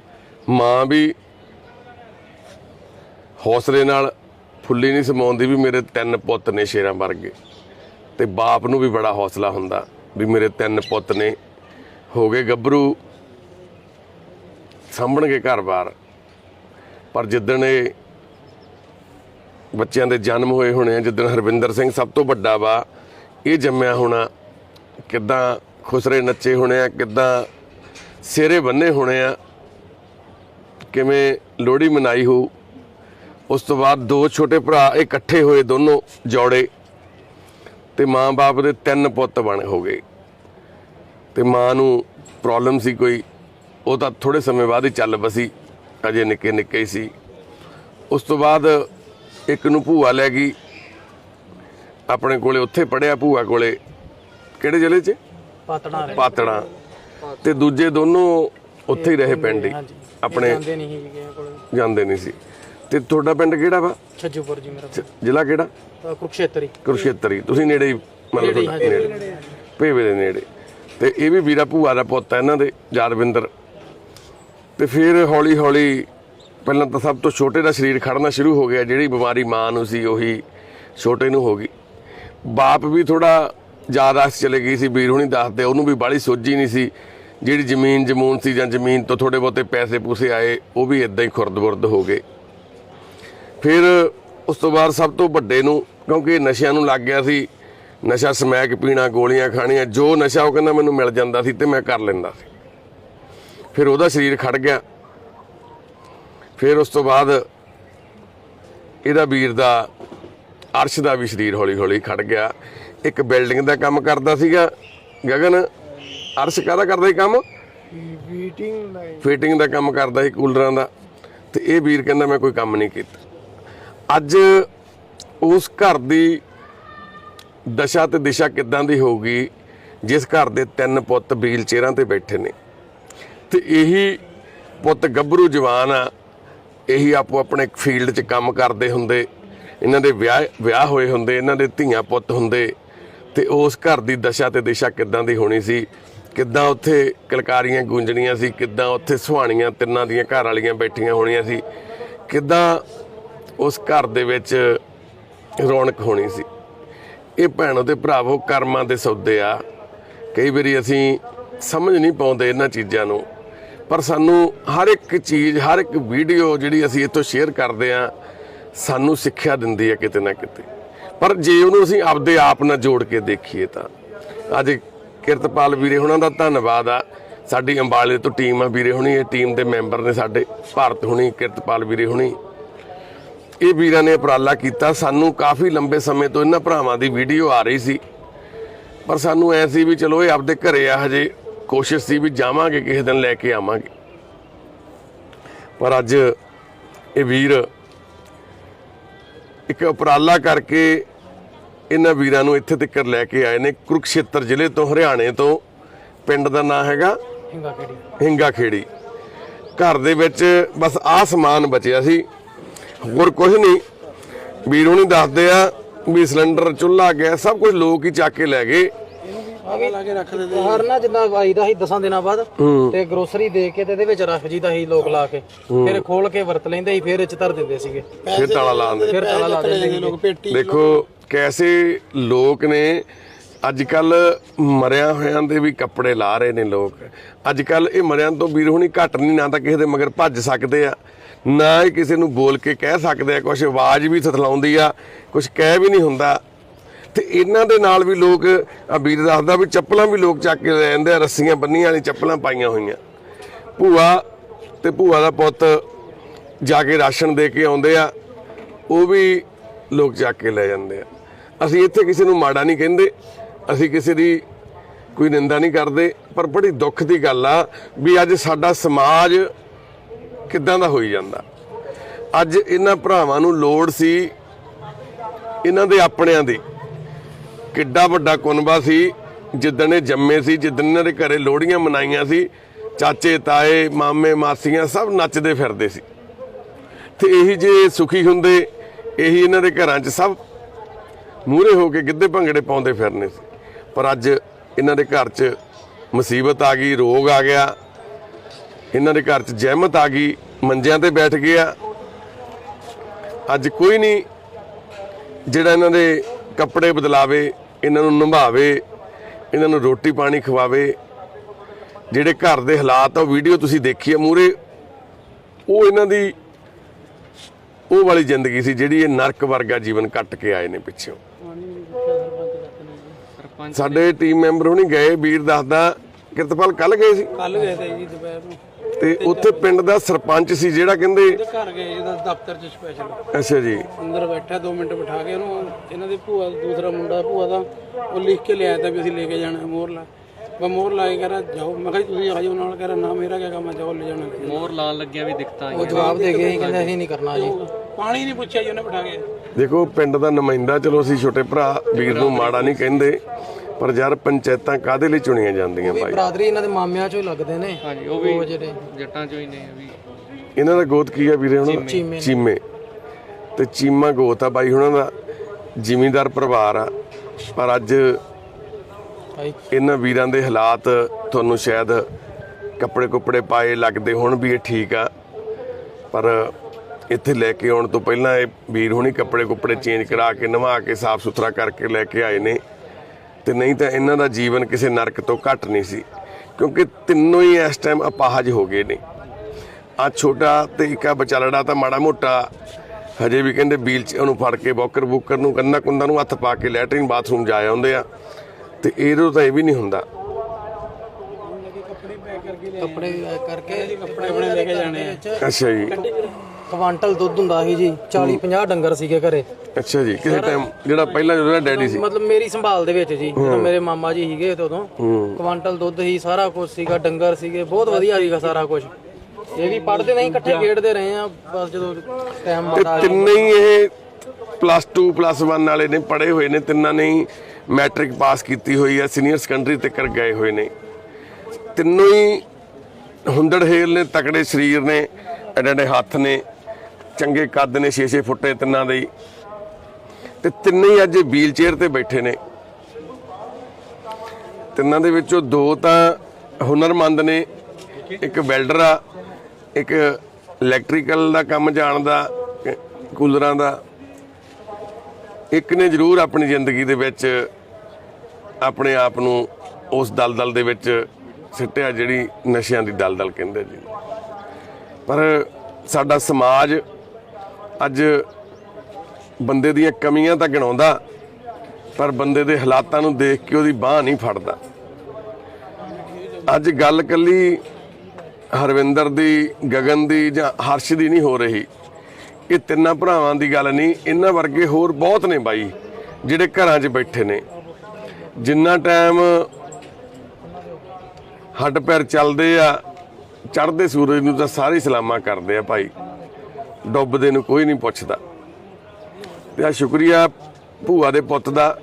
ਮਾਂ ਵੀ ਹੌਸਲੇ ਨਾਲ ਫੁੱਲੀ ਨਹੀਂ ਸਮਾਉਂਦੀ ਵੀ ਮੇਰੇ ਤਿੰਨ ਪੁੱਤ ਨੇ ਸ਼ੇਰਾਂ ਵਰਗੇ। ਤੇ ਬਾਪ ਨੂੰ ਵੀ ਬੜਾ ਹੌਸਲਾ ਹੁੰਦਾ ਵੀ ਮੇਰੇ ਤਿੰਨ ਪੁੱਤ ਨੇ ਹੋ ਗਏ ਗੱਭਰੂ, ਸਾਂਭਣਗੇ ਘਰ-ਬਾਰ। ਪਰ ਜਿੱਦਣ ਇਹ ਬੱਚਿਆਂ ਦੇ ਜਨਮ ਹੋਏ ਹੋਣੇ ਆ, ਜਿੱਦਣ ਹਰਵਿੰਦਰ ਸਿੰਘ ਸਭ ਤੋਂ ਵੱਡਾ ਵਾ, ਇਹ ਜੰਮਿਆ ਹੋਣਾ। ਕਿੱਦਾਂ ਖੁਸਰੇ ਨੱਚੇ ਹੋਣੇ ਆ, ਕਿੱਦਾਂ ਸਿਰੇ ਬੰਨੇ ਹੋਣੇ ਆ, ਕਿਵੇਂ ਲੋਹੜੀ ਮਨਾਈ ਹੋ ਉਸ ਤੋਂ ਬਾਅਦ ਦੋ ਛੋਟੇ ਭਰਾ ਇਕੱਠੇ ਹੋਏ ਦੋਨੋਂ ਜੋੜੇ ਤੇ ਮਾਂ-ਬਾਪ ਦੇ ਤਿੰਨ ਪੁੱਤ ਬਣ ਹੋ ਗਏ। ਤੇ ਮਾਂ ਨੂੰ ਪ੍ਰੋਬਲਮ ਸੀ ਕੋਈ, ਉਹ ਤਾਂ ਥੋੜੇ ਸਮੇਂ ਬਾਅਦ ਹੀ ਚੱਲ ਬਸੀ, ਅਜੇ ਨਿੱਕੇ ਨਿੱਕੇ ਹੀ ਸੀ। ਉਸ ਤੋਂ ਬਾਅਦ ਇੱਕ ਨੂੰ ਭੂਆ ਲੈ ਗਈ। ਆਪਣੇ ਕੋਲੇ ਉੱਥੇ ਪੜਿਆ ਭੂਆ ਕੋਲੇ। ਕਿਹੜੇ ਜ਼ਿਲ੍ਹੇ 'ਚ? ਪਾਤਣਾ ਪਾਤੜਾ। ਤੇ ਦੂਜੇ ਦੋਨੋਂ ਉੱਥੇ ਹੀ ਰਹੇ ਪਿੰਡ ਹੀ। ਆਪਣੇ ਜਾਂਦੇ ਨਹੀਂ ਸੀ ਕਿਸੇ ਕੋਲ। ਜਾਂਦੇ ਨਹੀਂ ਸੀ। ਤੇ ਤੁਹਾਡਾ ਪਿੰਡ ਕਿਹੜਾ ਵਾ? ਛੱਜੂਪੁਰ ਜੀ ਮੇਰਾ ਜ਼ਿਲ੍ਹਾ ਕਿਹੜਾ? ਕੁਰਕਸ਼ੇਤਰੀ। ਕੁਰਸ਼ੇਤਰੀ ਤੁਸੀਂ ਨੇੜੇ ਹੀ ਮਤਲਬ ਨੇੜੇ ਤੁਹਾਡਾ ਭੇਵੇ ਦੇ ਨੇੜੇ। ਤੇ ਇਹ ਵੀ ਵੀਰਾ ਭੂਆ ਦਾ ਪੁੱਤ ਹੈ ਇਹਨਾਂ ਦੇ ਯਾਦਵਿੰਦਰ। ਤੇ ਫਿਰ ਹੌਲੀ ਹੌਲੀ ਪਹਿਲਾਂ ਤਾਂ ਸਭ ਤੋਂ ਛੋਟੇ ਦਾ ਸਰੀਰ ਖੜਨਾ ਸ਼ੁਰੂ ਹੋ ਗਿਆ, ਜਿਹੜੀ ਬਿਮਾਰੀ ਮਾਂ ਨੂੰ ਸੀ, ਉਹੀ ਛੋਟੇ ਨੂੰ ਹੋ ਗਈ। ਬਾਪ ਵੀ ਥੋੜਾ ਜ਼ਿਆਦਾ ਚਲੇ ਗਈ ਸੀ, ਵੀਰ ਹੁਣੀ ਦੱਸਦੇ, ਉਹਨੂੰ ਵੀ ਬਾਲੀ ਸੋਝੀ ਨਹੀਂ ਸੀ। ਜਿਹੜੀ ਜ਼ਮੀਨ ਜਮੂਨ ਸੀ ਜਾਂ ਜ਼ਮੀਨ ਤੋਂ ਥੋੜੇ ਬਹੁਤੇ ਪੈਸੇ ਪੂਸੇ ਆਏ, ਉਹ ਵੀ ਇਦਾਂ ਹੀ ਖੁਰਦ-ਬੁਰਦ ਹੋ ਗਏ। ਫਿਰ ਉਸ ਤੋਂ ਬਾਅਦ ਸਭ ਤੋਂ ਵੱਡੇ ਨੂੰ, ਕਿਉਂਕਿ ਨਸ਼ਿਆਂ ਨੂੰ ਲੱਗ ਗਿਆ ਸੀ, ਨਸ਼ਾ ਸਮੈਕ ਪੀਣਾ, ਗੋਲੀਆਂ ਖਾਣੀਆਂ, ਜੋ ਨਸ਼ਾ ਉਹ ਕਹਿੰਦਾ ਮੈਨੂੰ ਮਿਲ ਜਾਂਦਾ ਸੀ ਤੇ ਮੈਂ ਕਰ ਲੈਂਦਾ ਸੀ। ਫਿਰ ਉਹਦਾ ਸਰੀਰ ਖੜ ਗਿਆ। ਫਿਰ ਉਸ ਤੋਂ ਬਾਅਦ ਇਹਦਾ ਵੀਰ ਦਾ ਅਰਸ਼ ਦਾ ਵੀ ਸਰੀਰ ਹੌਲੀ ਹੌਲੀ ਖੜ ਗਿਆ। ਇੱਕ ਬਿਲਡਿੰਗ ਦਾ ਕੰਮ ਕਰਦਾ ਸੀਗਾ ਗਗਨ। ਅਰਸ਼ ਕਾਹਦਾ ਕਰਦਾ ਸੀ ਕੰਮ? ਮੀਟਿੰਗ ਨਹੀਂ ਫਿਟਿੰਗ ਦਾ ਕੰਮ ਕਰਦਾ ਸੀ ਕੂਲਰਾਂ ਦਾ। ਤੇ ਇਹ ਵੀਰ ਕਹਿੰਦਾ ਮੈਂ ਕੋਈ ਕੰਮ ਨਹੀਂ ਕੀਤਾ। ਅੱਜ ਉਸ ਘਰ ਦੀ ਦਸ਼ਾ ਤੇ ਦਿਸ਼ਾ ਕਿੱਦਾਂ ਦੀ ਹੋਊਗੀ ਜਿਸ ਘਰ ਦੇ ਤਿੰਨ ਪੁੱਤ ਵੀਲ ਚੇਅਰਾਂ ਤੇ ਬੈਠੇ ਨੇ। ਤੇ ਇਹੀ ਪੁੱਤ ਗੱਭਰੂ ਜਵਾਨ ਆ ਇਹੀ ਆਪੋ ਆਪਣੇ ਫੀਲਡ 'ਚ ਕੰਮ ਕਰਦੇ ਹੁੰਦੇ, ਇਹਨਾਂ ਦੇ ਵਿਆਹ ਵਿਆਹ ਹੋਏ ਹੁੰਦੇ, ਇਹਨਾਂ ਦੇ ਧੀਆਂ ਪੁੱਤ ਹੁੰਦੇ, ਤੇ ਉਸ ਘਰ ਦੀ ਦਸ਼ਾ ਤੇ ਦਿਸ਼ਾ ਕਿੱਦਾਂ ਦੀ ਹੋਣੀ ਸੀ? ਕਿੱਦਾਂ ਉੱਥੇ ਕਲਕਾਰੀਆਂ ਗੂੰਜਣੀਆਂ ਸੀ? ਕਿੱਦਾਂ ਉੱਥੇ ਸੁਹਾਣੀਆਂ ਤਿੰਨਾਂ ਦੀਆਂ ਘਰ ਵਾਲੀਆਂ ਬੈਠੀਆਂ ਹੋਣੀਆਂ ਸੀ? ਕਿੱਦਾਂ ਉਸ ਘਰ ਦੇ ਵਿੱਚ ਰੌਣਕ ਹੋਣੀ ਸੀ? ਇਹ ਭੈਣੋ ਤੇ ਭਰਾਵੋ ਕਰਮਾਂ ਦੇ ਸੌਦੇ ਆ। ਕਈ ਵਾਰੀ ਅਸੀਂ ਸਮਝ ਨਹੀਂ ਪਾਉਂਦੇ ਇਹਨਾਂ ਚੀਜ਼ਾਂ ਨੂੰ। ਪਰ ਸਾਨੂੰ ਹਰ ਇੱਕ ਚੀਜ਼, ਹਰ ਇੱਕ ਵੀਡੀਓ ਜਿਹੜੀ ਅਸੀਂ ਇੱਥੋਂ ਸ਼ੇਅਰ ਕਰਦੇ ਆ ਸਾਨੂੰ ਸਿੱਖਿਆ ਦਿੰਦੀ ਹੈ ਕਿਤੇ ਨਾ ਕਿਤੇ। ਪਰ ਜੇ ਉਹਨੂੰ ਅਸੀਂ ਆਪਦੇ ਆਪ ਨਾਲ ਜੋੜ ਕੇ ਦੇਖੀਏ ਤਾਂ। ਅੱਜ ਕਿਰਤਪਾਲ ਵੀਰੇ ਹੁਣਾਂ ਦਾ ਧੰਨਵਾਦ ਆ। ਸਾਡੀ ਅੰਬਾਲੇ ਤੋਂ ਟੀਮ ਆ ਵੀਰੇ ਹੁਣੀ, ਇਹ ਟੀਮ ਦੇ ਮੈਂਬਰ ਨੇ ਸਾਡੇ, ਭਾਰਤ ਹੁਣੀ, ਕਿਰਤਪਾਲ ਵੀਰੇ ਹੁਣੀ। ਇਹ ਵੀਰਾਂ ਨੇ ਉਪਰਾਲਾ ਕੀਤਾ। ਸਾਨੂੰ ਕਾਫੀ ਲੰਬੇ ਸਮੇਂ ਤੋਂ ਇਹਨਾਂ ਭਰਾਵਾਂ ਦੀ ਵੀਡੀਓ ਆ ਰਹੀ ਸੀ। ਪਰ ਸਾਨੂੰ ਐ ਸੀ ਵੀ ਚਲੋ ਇਹ ਆਪਦੇ ਘਰੇ ਆ ਹਜੇ। ਕੋਸ਼ਿਸ਼ ਸੀ ਵੀ ਜਾਵਾਂਗੇ ਕਿਸੇ ਦਿਨ ਲੈ ਕੇ ਆਵਾਂਗੇ। ਪਰ ਅੱਜ ਇਹ ਵੀਰ ਇੱਕ ਉਪਰਾਲਾ ਕਰਕੇ ਇਹਨਾਂ ਵੀਰਾਂ ਨੂੰ ਇੱਥੇ ਤੱਕ ਲੈ ਕੇ ਆਏ ਨੇ। ਕੁਰੂਕਸ਼ੇਤਰ ਜ਼ਿਲ੍ਹੇ ਤੋਂ ਹਰਿਆਣੇ ਤੋਂ। ਪਿੰਡ ਦਾ ਨਾਂ ਹੈਗਾ ਹਿੰਗਾ ਖੇੜੀ ਘਰ ਦੇ ਵਿੱਚ ਬਸ ਆਹ ਸਮਾਨ ਬਚਿਆ ਸੀ। ਹੋਰ ਕੁਝ ਨਹੀਂ। ਵੀਰ ਹੁਣੀ ਦੱਸਦੇ ਆ ਵੀ ਸਿਲੰਡਰ ਚੁੱਲ੍ਹਾ ਗੈਸ ਸਭ ਕੁਝ ਲੋਕ ਹੀ ਚੱਕ ਕੇ ਲੈ ਗਏ। ਲਾ ਕੇ ਰੱਖ ਦਿੰਦੇ ਹਰ ਨਾ ਜਿੱਦਾਂ ਆਈਦਾ ਸੀ ਦਸਾਂ ਦਿਨਾਂ ਬਾਅਦ ਤੇ ਗਰੋਸਰੀ ਦੇ ਕੇ ਤੇ ਇਹਦੇ ਵਿੱਚ ਰੱਖ ਜੀਦਾ ਸੀ ਲੋਕ ਲਾ ਕੇ। ਫਿਰ ਖੋਲ ਕੇ ਵਰਤ ਲੈਂਦੇ ਸੀ ਫਿਰ ਇਹ ਚ ਧਰ ਦਿੰਦੇ ਸੀਗੇ। ਫਿਰ ਤਾਲਾ ਲਾਉਂਦੇ ਫਿਰ ਤਾਲਾ ਲਾ ਦਿੰਦੇ ਸੀ ਲੋਕ ਪੇਟੀ ਦੇਖੋ ਕੈਸੇ ਲੋਕ ਨੇ ਅੱਜ ਕੱਲ ਮਰਿਆਂ ਹੋਇਆਂ ਦੇ ਵੀ ਕੱਪੜੇ ਲਾ ਰਹੇ ਨੇ ਲੋਕ। ਅੱਜ ਕੱਲ ਇਹ ਮਰਿਆਂ ਤੋਂ ਵੀਰ ਹੁਣੀ ਘੱਟ ਨਹੀਂ ਨਾ ਤਾਂ ਕਿਸੇ ਦੇ ਮਗਰ ਭੱਜ ਸਕਦੇ ਆ ਨਾ ਹੀ ਕਿਸੇ ਨੂੰ ਬੋਲ ਕੇ ਕਹਿ ਸਕਦੇ ਆ ਕੁਝ ਆਵਾਜ਼ ਵੀ ਥਥਲਾਉਂਦੀ ਆ ਕੁਝ ਕਹਿ ਵੀ ਨਹੀਂ ਹੁੰਦਾ। ਤੇ ਇਹਨਾਂ ਦੇ ਨਾਲ ਵੀ ਲੋਕ ਆ ਵੀਰ ਦੱਸਦਾ ਵੀ ਚੱਪਲਾਂ ਵੀ ਲੋਕ ਚੱਕ ਕੇ ਲੈ ਜਾਂਦੇ ਆ, ਰੱਸੀਆਂ ਬੰਨੀਆਂ ਵਾਲੀ ਚੱਪਲਾਂ ਪਾਈਆਂ ਹੋਈਆਂ। ਭੂਆ ਤੇ ਭੂਆ ਦਾ ਪੁੱਤ ਜਾ ਕੇ ਰਾਸ਼ਨ ਦੇ ਕੇ ਆਉਂਦੇ ਆ, ਉਹ ਵੀ ਲੋਕ ਚੱਕ ਕੇ ਲੈ ਜਾਂਦੇ ਆ। ਅਸੀਂ ਇੱਥੇ ਕਿਸੇ ਨੂੰ ਮਾੜਾ ਨਹੀਂ ਕਹਿੰਦੇ, ਅਸੀਂ ਕਿਸੇ ਦੀ ਕੋਈ ਨਿੰਦਾ ਨਹੀਂ ਕਰਦੇ, ਪਰ ਬੜੀ ਦੁੱਖ ਦੀ ਗੱਲ ਆ ਵੀ ਅੱਜ ਸਾਡਾ ਸਮਾਜ ਕਿੱਦਾਂ ਦਾ ਹੋਈ ਜਾਂਦਾ। ਅੱਜ ਇਹਨਾਂ ਭਰਾਵਾਂ ਨੂੰ ਲੋੜ ਸੀ, ਇਹਨਾਂ ਦੇ ਆਪਣਿਆਂ ਦੀ। ਕਿੱਡਾ ਵੱਡਾ ਕੁਨਬਾ ਸੀ, ਜਿੱਦਣ ਇਹ ਜੰਮੇ ਸੀ, ਜਿੱਦਣ ਇਹਨਾਂ ਦੇ ਘਰੇ ਲੋਹੜੀਆਂ ਮਨਾਈਆਂ ਸੀ, ਚਾਚੇ, ਤਾਏ, ਮਾਮੇ, ਮਾਸੀਆਂ ਸਭ ਨੱਚਦੇ ਫਿਰਦੇ ਸੀ। ਤੇ ਇਹੀ ਜੇ ਸੁਖੀ ਹੁੰਦੇ, ਇਹੀ ਇਹਨਾਂ ਦੇ ਘਰਾਂ 'ਚ ਸਭ ਮੂਹਰੇ ਹੋ ਕੇ ਗਿੱਧੇ ਭੰਗੜੇ ਪਾਉਂਦੇ ਫਿਰਨੇ ਸੀ। ਪਰ ਅੱਜ ਇਹਨਾਂ ਦੇ ਘਰ 'ਚ ਮੁਸੀਬਤ ਆ ਗਈ, ਰੋਗ ਆ ਗਿਆ। ਇਹਨਾਂ ਦੇ ਘਰ 'ਚ ਜਹਿਮਤ ਆ ਗਈ, ਮੰਜਿਆਂ ਤੇ ਬੈਠ ਗਿਆ ਅੱਜ ਕੋਈ ਨਹੀਂ ਜਿਹੜਾ ਇਹਨਾਂ ਦੇ ਕੱਪੜੇ ਬਦਲਾਵੇ ਇਹਨਾਂ ਨੂੰ ਨਿਭਾਵੇ ਇਹਨਾਂ ਨੂੰ ਰੋਟੀ ਪਾਣੀ ਖਵਾਵੇ। ਜਿਹੜੇ ਘਰ ਦੇ ਹਾਲਾਤ ਆ ਉਹ ਵੀਡੀਓ ਤੁਸੀਂ ਦੇਖੀ ਆ ਮੂਰੇ ਉਹ ਇਹਨਾਂ ਦੀ ਉਹ ਵਾਲੀ ਜ਼ਿੰਦਗੀ ਸੀ ਜਿਹੜੀ ਇਹ ਨਰਕ ਵਰਗਾ ਜੀਵਨ ਕੱਟ ਕੇ ਆਏ ਨੇ ਪਿੱਛੋਂ। ਸਾਡੇ ਟੀਮ ਮੈਂਬਰ ਹੁਣੀ ਗਏ ਵੀਰ ਦੱਸਦਾ ਕਿਰਤਪਾਲ ਕੱਲ ਗਏ ਸੀ? ਕੱਲ ਗਏ ਤੇ ਜੀ ਦੁਪਹਿਰ ਨੂੰ। ਤੇ ਉੱਥੇ ਪਿੰਡ ਦਾ ਸਰਪੰਚ ਸੀ ਜਿਹੜਾ ਕਹਿੰਦੇ ਉਹਦੇ ਘਰ ਗਏ ਜਿਹਦਾ ਦਫ਼ਤਰ 'ਚ ਸਪੈਸ਼ਲ ਅੱਛਾ ਜੀ। ਅੰਦਰ ਬੈਠਾ 2 ਮਿੰਟ ਬਿਠਾ ਕੇ ਉਹਨੂੰ ਇਹਨਾਂ ਦੇ ਭੂਆ ਦੂਸਰਾ ਮੁੰਡਾ ਭੂਆ ਦਾ ਉਹ ਲਿਖ ਕੇ ਲਿਆਇਆ ਤਾਂ ਵੀ ਅਸੀਂ ਲੈ ਕੇ ਜਾਣਾ ਹੈ ਮੋਹਰ ਲਾ ਮੈਂ ਮੋਹਰ ਲਾ ਕੇ ਕਰਾ ਜਾਓ। ਮੈਂ ਕਿਹਾ ਜੀ ਤੁਸੀਂ ਆ ਜਾਓ ਨਾਲ। ਕਰਾ ਨਾ ਮੇਰਾ ਕਿਆ ਕੰਮ ਜਾਓ ਲੈ ਜਾਣਾ। ਮੋਹਰ ਲਾਉਣ ਲੱਗਿਆ ਵੀ ਦਿੱਕਤਾਂ ਉਹ ਜਵਾਬ ਦੇ ਗਏ ਕਹਿੰਦੇ ਅਸੀਂ ਨਹੀਂ ਕਰਨਾ ਜੀ। ਪਾਣੀ ਨਹੀਂ ਪੁੱਛਿਆ ਜੀ ਉਹਨੇ ਬਿਠਾ ਕੇ। ਦੇਖੋ ਪਿੰਡ ਦਾ ਨੁਮਾਇੰਦਾ ਚਲੋ ਅਸੀਂ ਛੋਟੇ ਭਰਾ ਵੀਰ ਨੂੰ ਮਾੜਾ ਨਹੀਂ ਕਹਿੰਦੇ। ਪਰ ਯਾਰ ਪੰਚਾਇਤਾਂ ਕਾਦੇ ਲਈ ਚੁਣੀਆਂ ਜਾਂਦੀਆਂ ਭਾਈ? ਬਰਾਦਰੀ ਇਹਨਾਂ ਦੇ ਮਾਮਿਆਂ ਚੋਂ ਹੀ ਲੱਗਦੇ ਨੇ। ਹਾਂਜੀ ਉਹ ਵੀ ਉਹ ਜਿਹੜੇ ਜੱਟਾਂ ਚੋਂ ਹੀ ਨੇ ਵੀ। ਇਹਨਾਂ ਦਾ ਗੋਤ ਕੀ ਆ ਵੀਰੇ ਹੁਣ? ਚੀਮੇ। ਤੇ ਚੀਮਾ ਗੋਤ ਆ ਬਾਈ ਹੁਣਾਂ ਦਾ ਜ਼ਿਮੀਂਦਾਰ ਪਰਿਵਾਰ ਆ। ਪਰ ਅੱਜ ਇਹਨਾਂ ਵੀਰਾਂ ਦੇ ਹਾਲਾਤ ਤੁਹਾਨੂੰ ਸ਼ਾਇਦ ਕੱਪੜੇ ਕੁੱਪੜੇ ਪਾਏ ਲੱਗਦੇ ਹੁਣ ਵੀ ਇਹ ਠੀਕ ਆ। ਪਰ ਇੱਥੇ ਲੈ ਕੇ ਆਉਣ ਤੋਂ ਪਹਿਲਾਂ ਇਹ ਵੀਰ ਹੁਣੀ ਕੱਪੜੇ ਕੁੱਪੜੇ ਚੇਂਜ ਕਰਾ ਕੇ ਨਵਾ ਕੇ ਸਾਫ਼ ਸੁਥਰਾ ਕਰਕੇ ਲੈ ਕੇ ਆਏ ਨੇ। ਤੇ ਨਹੀਂ ਤਾਂ ਇਹਨਾਂ ਦਾ ਜੀਵਨ ਕਿਸੇ ਨਰਕ ਤੋਂ ਘੱਟ ਨਹੀਂ ਸੀ ਕਿਉਂਕਿ ਤਿੰਨੋਂ ਹੀ ਇਸ ਟਾਈਮ ਅਪਾਹਜ ਹੋ ਗਏ ਨੇ। ਆ ਛੋਟਾ ਤੇ ਇੱਕ ਆ ਵਿਚਾਲੜਾ ਤਾਂ ਮਾੜਾ ਮੋਟਾ ਹਜੇ ਵੀ ਕਹਿੰਦੇ ਬੀਲ ਚ ਉਹਨੂੰ ਫੜ ਕੇ ਬੋਕਰ ਬੁੱਕਰ ਨੂੰ ਕੰਨਾ ਕੁੰਦਾ ਨੂੰ ਹੱਥ ਪਾ ਕੇ ਲੈਟਰਿਨ ਬਾਥਰੂਮ ਜਾ ਆਉਂਦੇ ਆ ਤੇ ਇਹਦੋਂ ਤਾਂ ਇਹ ਵੀ ਨਹੀਂ ਹੁੰਦਾ। ਕੱਪੜੇ ਕਰਕੇ ਕੱਪੜੇ ਆਪਣੇ ਲੈ ਕੇ ਜਾਣੇ ਆ। ਅੱਛਾ ਜੀ। ਕੁਆਂਟਲ ਦੁੱਧ ਹੁੰਦਾ ਸੀ ਜੀ 40 50 ਡੰਗਰ ਸੀਗੇ ਘਰੇ। ਅੱਛਾ ਜੀ ਕਿਸੇ ਟਾਈਮ ਜਿਹੜਾ ਪਹਿਲਾਂ ਜਦੋਂ ਡੈਡੀ ਸੀ। ਮਤਲਬ ਮੇਰੀ ਸੰਭਾਲ ਦੇ ਵਿੱਚ ਜੀ ਜਦੋਂ ਮੇਰੇ ਮਾਮਾ ਜੀ ਸੀਗੇ ਤੇ। ਉਦੋਂ ਕੁਆਂਟਲ ਦੁੱਧ ਹੀ ਸਾਰਾ ਕੁਝ ਸੀਗਾ ਡੰਗਰ ਸੀਗੇ ਬਹੁਤ ਵਧੀਆ ਸੀਗਾ ਸਾਰਾ ਕੁਝ ਇਹ ਵੀ ਪੜਦੇ ਨਹੀਂ ਇਕੱਠੇ ਖੇਡਦੇ ਰਹੇ ਆ ਬਸ ਜਦੋਂ ਟਾਈਮ ਤੇ ਬਤਾ ਤਿੰਨੇ ਹੀ ਇਹ ਪਲੱਸ 2 ਪਲੱਸ 1 ਵਾਲੇ ਨੇ ਪੜ੍ਹੇ ਹੋਏ ਨੇ ਤਿੰਨਾਂ ਨੇ ਮੈਟ੍ਰਿਕ ਪਾਸ ਕੀਤੀ ਹੋਈ ਹੈ ਸੀਨੀਅਰ ਸੈਕੰਡਰੀ ਤੱਕ ਗਏ ਹੋਏ ਨੇ। ਤਿੰਨੋਂ ਹੀ ਹੁੰਦੜ ਹੇਲ ਨੇ ਤਕੜੇ ਸਰੀਰ ਨੇ ਐਡੇ ਐਡੇ ਹੱਥ ਨੇ। ਚੰਗੇ ਕੱਦ ਨੇ 6-6 ਫੁੱਟੇ ਤਿੰਨਾਂ ਦੇ ਹੀ। ਤੇ ਤਿੰਨੇ ਹੀ ਅੱਜ ਵੀਲ ਚੇਅਰ ਤੇ ਬੈਠੇ ਨੇ। ਤਿੰਨਾਂ ਦੇ ਵਿੱਚੋਂ ਦੋ ਤਾਂ ਹੁਨਰਮੰਦ ਨੇ, ਇੱਕ ਵੈਲਡਰ ਆ, ਇੱਕ ਇਲੈਕਟ੍ਰੀਕਲ ਦਾ ਕੰਮ ਜਾਣਦਾ ਕ- ਕੂਲਰਾਂ ਦਾ। ਇੱਕ ਨੇ ਜ਼ਰੂਰ ਆਪਣੀ ਜ਼ਿੰਦਗੀ ਦੇ ਵਿੱਚ ਆਪਣੇ ਆਪ ਨੂੰ ਉਸ ਦਲਦਲ ਦੇ ਵਿੱਚ ਸਿੱਟਿਆ, ਜਿਹੜੀ ਨਸ਼ਿਆਂ ਦੀ ਦਲਦਲ ਕਹਿੰਦੇ ਜੀ। ਪਰ ਸਾਡਾ ਸਮਾਜ ਅੱਜ ਬੰਦੇ ਦੀਆਂ ਕਮੀਆਂ ਤਾਂ ਗਿਣਾਉਂਦਾ, ਪਰ ਬੰਦੇ ਦੇ ਹਾਲਾਤਾਂ ਨੂੰ ਦੇਖ ਕੇ ਉਹਦੀ ਬਾਹ ਨਹੀਂ ਫੜਦਾ। ਅੱਜ ਗੱਲ ਕੱਲੀ ਹਰਵਿੰਦਰ ਦੀ, ਗਗਨ ਦੀ ਜਾਂ ਹਰਸ਼ ਦੀ ਨਹੀਂ ਹੋ ਰਹੀ। ਇਹ ਤਿੰਨਾਂ ਭਰਾਵਾਂ ਦੀ ਗੱਲ ਨਹੀਂ, ਇਹਨਾਂ ਵਰਗੇ ਹੋਰ ਬਹੁਤ ਨੇ ਬਾਈ, ਜਿਹੜੇ ਘਰਾਂ 'ਚ ਬੈਠੇ ਨੇ। ਜਿੰਨਾ ਟਾਈਮ ਹੱਡ ਪੈਰ ਚੱਲਦੇ ਆ, ਚੜ੍ਹਦੇ ਸੂਰਜ ਨੂੰ ਤਾਂ ਸਾਰੇ ਸਲਾਮਾਂ ਕਰਦੇ ਆ ਭਾਈ। ਡੁੱਬਦੇ ਨੂੰ ਕੋਈ ਨਹੀਂ ਪੁੱਛਦਾ। ਤੇ ਆ ਸ਼ੁਕਰੀਆ ਭੂਆ ਦੇ ਪੁੱਤ ਦਾ,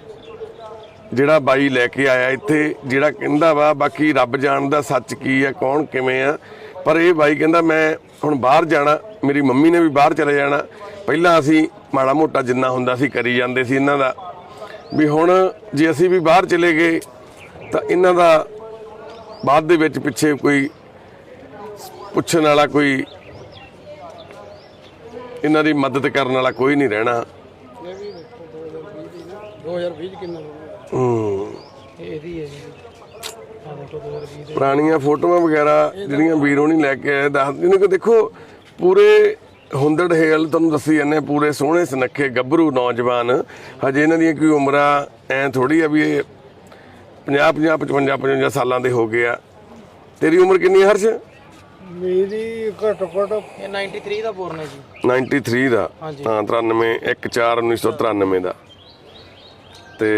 ਜਿਹੜਾ ਬਾਈ ਲੈ ਕੇ ਆਇਆ ਇੱਥੇ, ਜਿਹੜਾ ਕਹਿੰਦਾ ਵਾ, ਬਾਕੀ ਰੱਬ ਜਾਣਦਾ ਸੱਚ ਕੀ ਆ, ਕੌਣ ਕਿਵੇਂ ਆ। ਪਰ ਇਹ ਬਾਈ ਕਹਿੰਦਾ, ਮੈਂ ਹੁਣ ਬਾਹਰ ਜਾਣਾ, ਮੇਰੀ ਮੰਮੀ ਨੇ ਵੀ ਬਾਹਰ ਚਲੇ ਜਾਣਾ। ਪਹਿਲਾਂ ਅਸੀਂ ਮਾੜਾ ਮੋਟਾ ਜਿੰਨਾ ਹੁੰਦਾ ਸੀ ਕਰੀ ਜਾਂਦੇ ਸੀ ਇਹਨਾਂ ਦਾ। ਵੀ ਹੁਣ ਜੇ ਅਸੀਂ ਵੀ ਬਾਹਰ ਚਲੇ ਗਏ, ਤਾਂ ਇਹਨਾਂ ਦਾ ਬਾਅਦ ਦੇ ਵਿੱਚ ਪਿੱਛੇ ਕੋਈ ਪੁੱਛਣ ਵਾਲਾ ਕੋਈ ਇਹਨਾਂ ਦੀ ਮਦਦ ਕਰਨ ਵਾਲਾ ਕੋਈ ਨਹੀਂ ਰਹਿਣਾ। 2020 ਚ ਕਿੰਨਾ ਹੂੰ ਇਹ ਇਹਦੀ ਹੈ ਜੀ। ਆ ਦੇਖੋ 2020 ਦੇ। ਪੁਰਾਣੀਆਂ ਫੋਟੋਆਂ ਵਗੈਰਾ ਜਿਹੜੀਆਂ ਵੀਰੋਂ ਨਹੀਂ ਲੈ ਕੇ ਆਏ ਦੱਸ ਜਿਹਨੇ ਕਿ ਦੇਖੋ ਪੂਰੇ ਹੁੰਦੜ ਹੇਲ ਤੁਹਾਨੂੰ ਦੱਸੀ ਜਾਂਦੇ ਪੂਰੇ ਸੋਹਣੇ ਸੁਨੱਖੇ ਗੱਭਰੂ ਨੌਜਵਾਨ ਹਜੇ ਇਹਨਾਂ ਦੀਆਂ ਕੋਈ ਉਮਰਾਂ ਐ ਥੋੜੀ ਆ ਵੀ ਇਹ 50 50 55 55 ਸਾਲਾਂ ਦੇ ਹੋ ਗਏ ਆ। ਤੇਰੀ ਉਮਰ ਕਿੰਨੀ ਹੈ ਹਰਸ਼? ਮੇਰੀ ਘੱਟ ਘੱਟ ਇਹ 93 ਦਾ ਬੋਰਨ ਹੈ ਜੀ। 93 ਦਾ? ਹਾਂਜੀ। ਹਾਂ 93 1 4 1993 ਦਾ। ਤੇ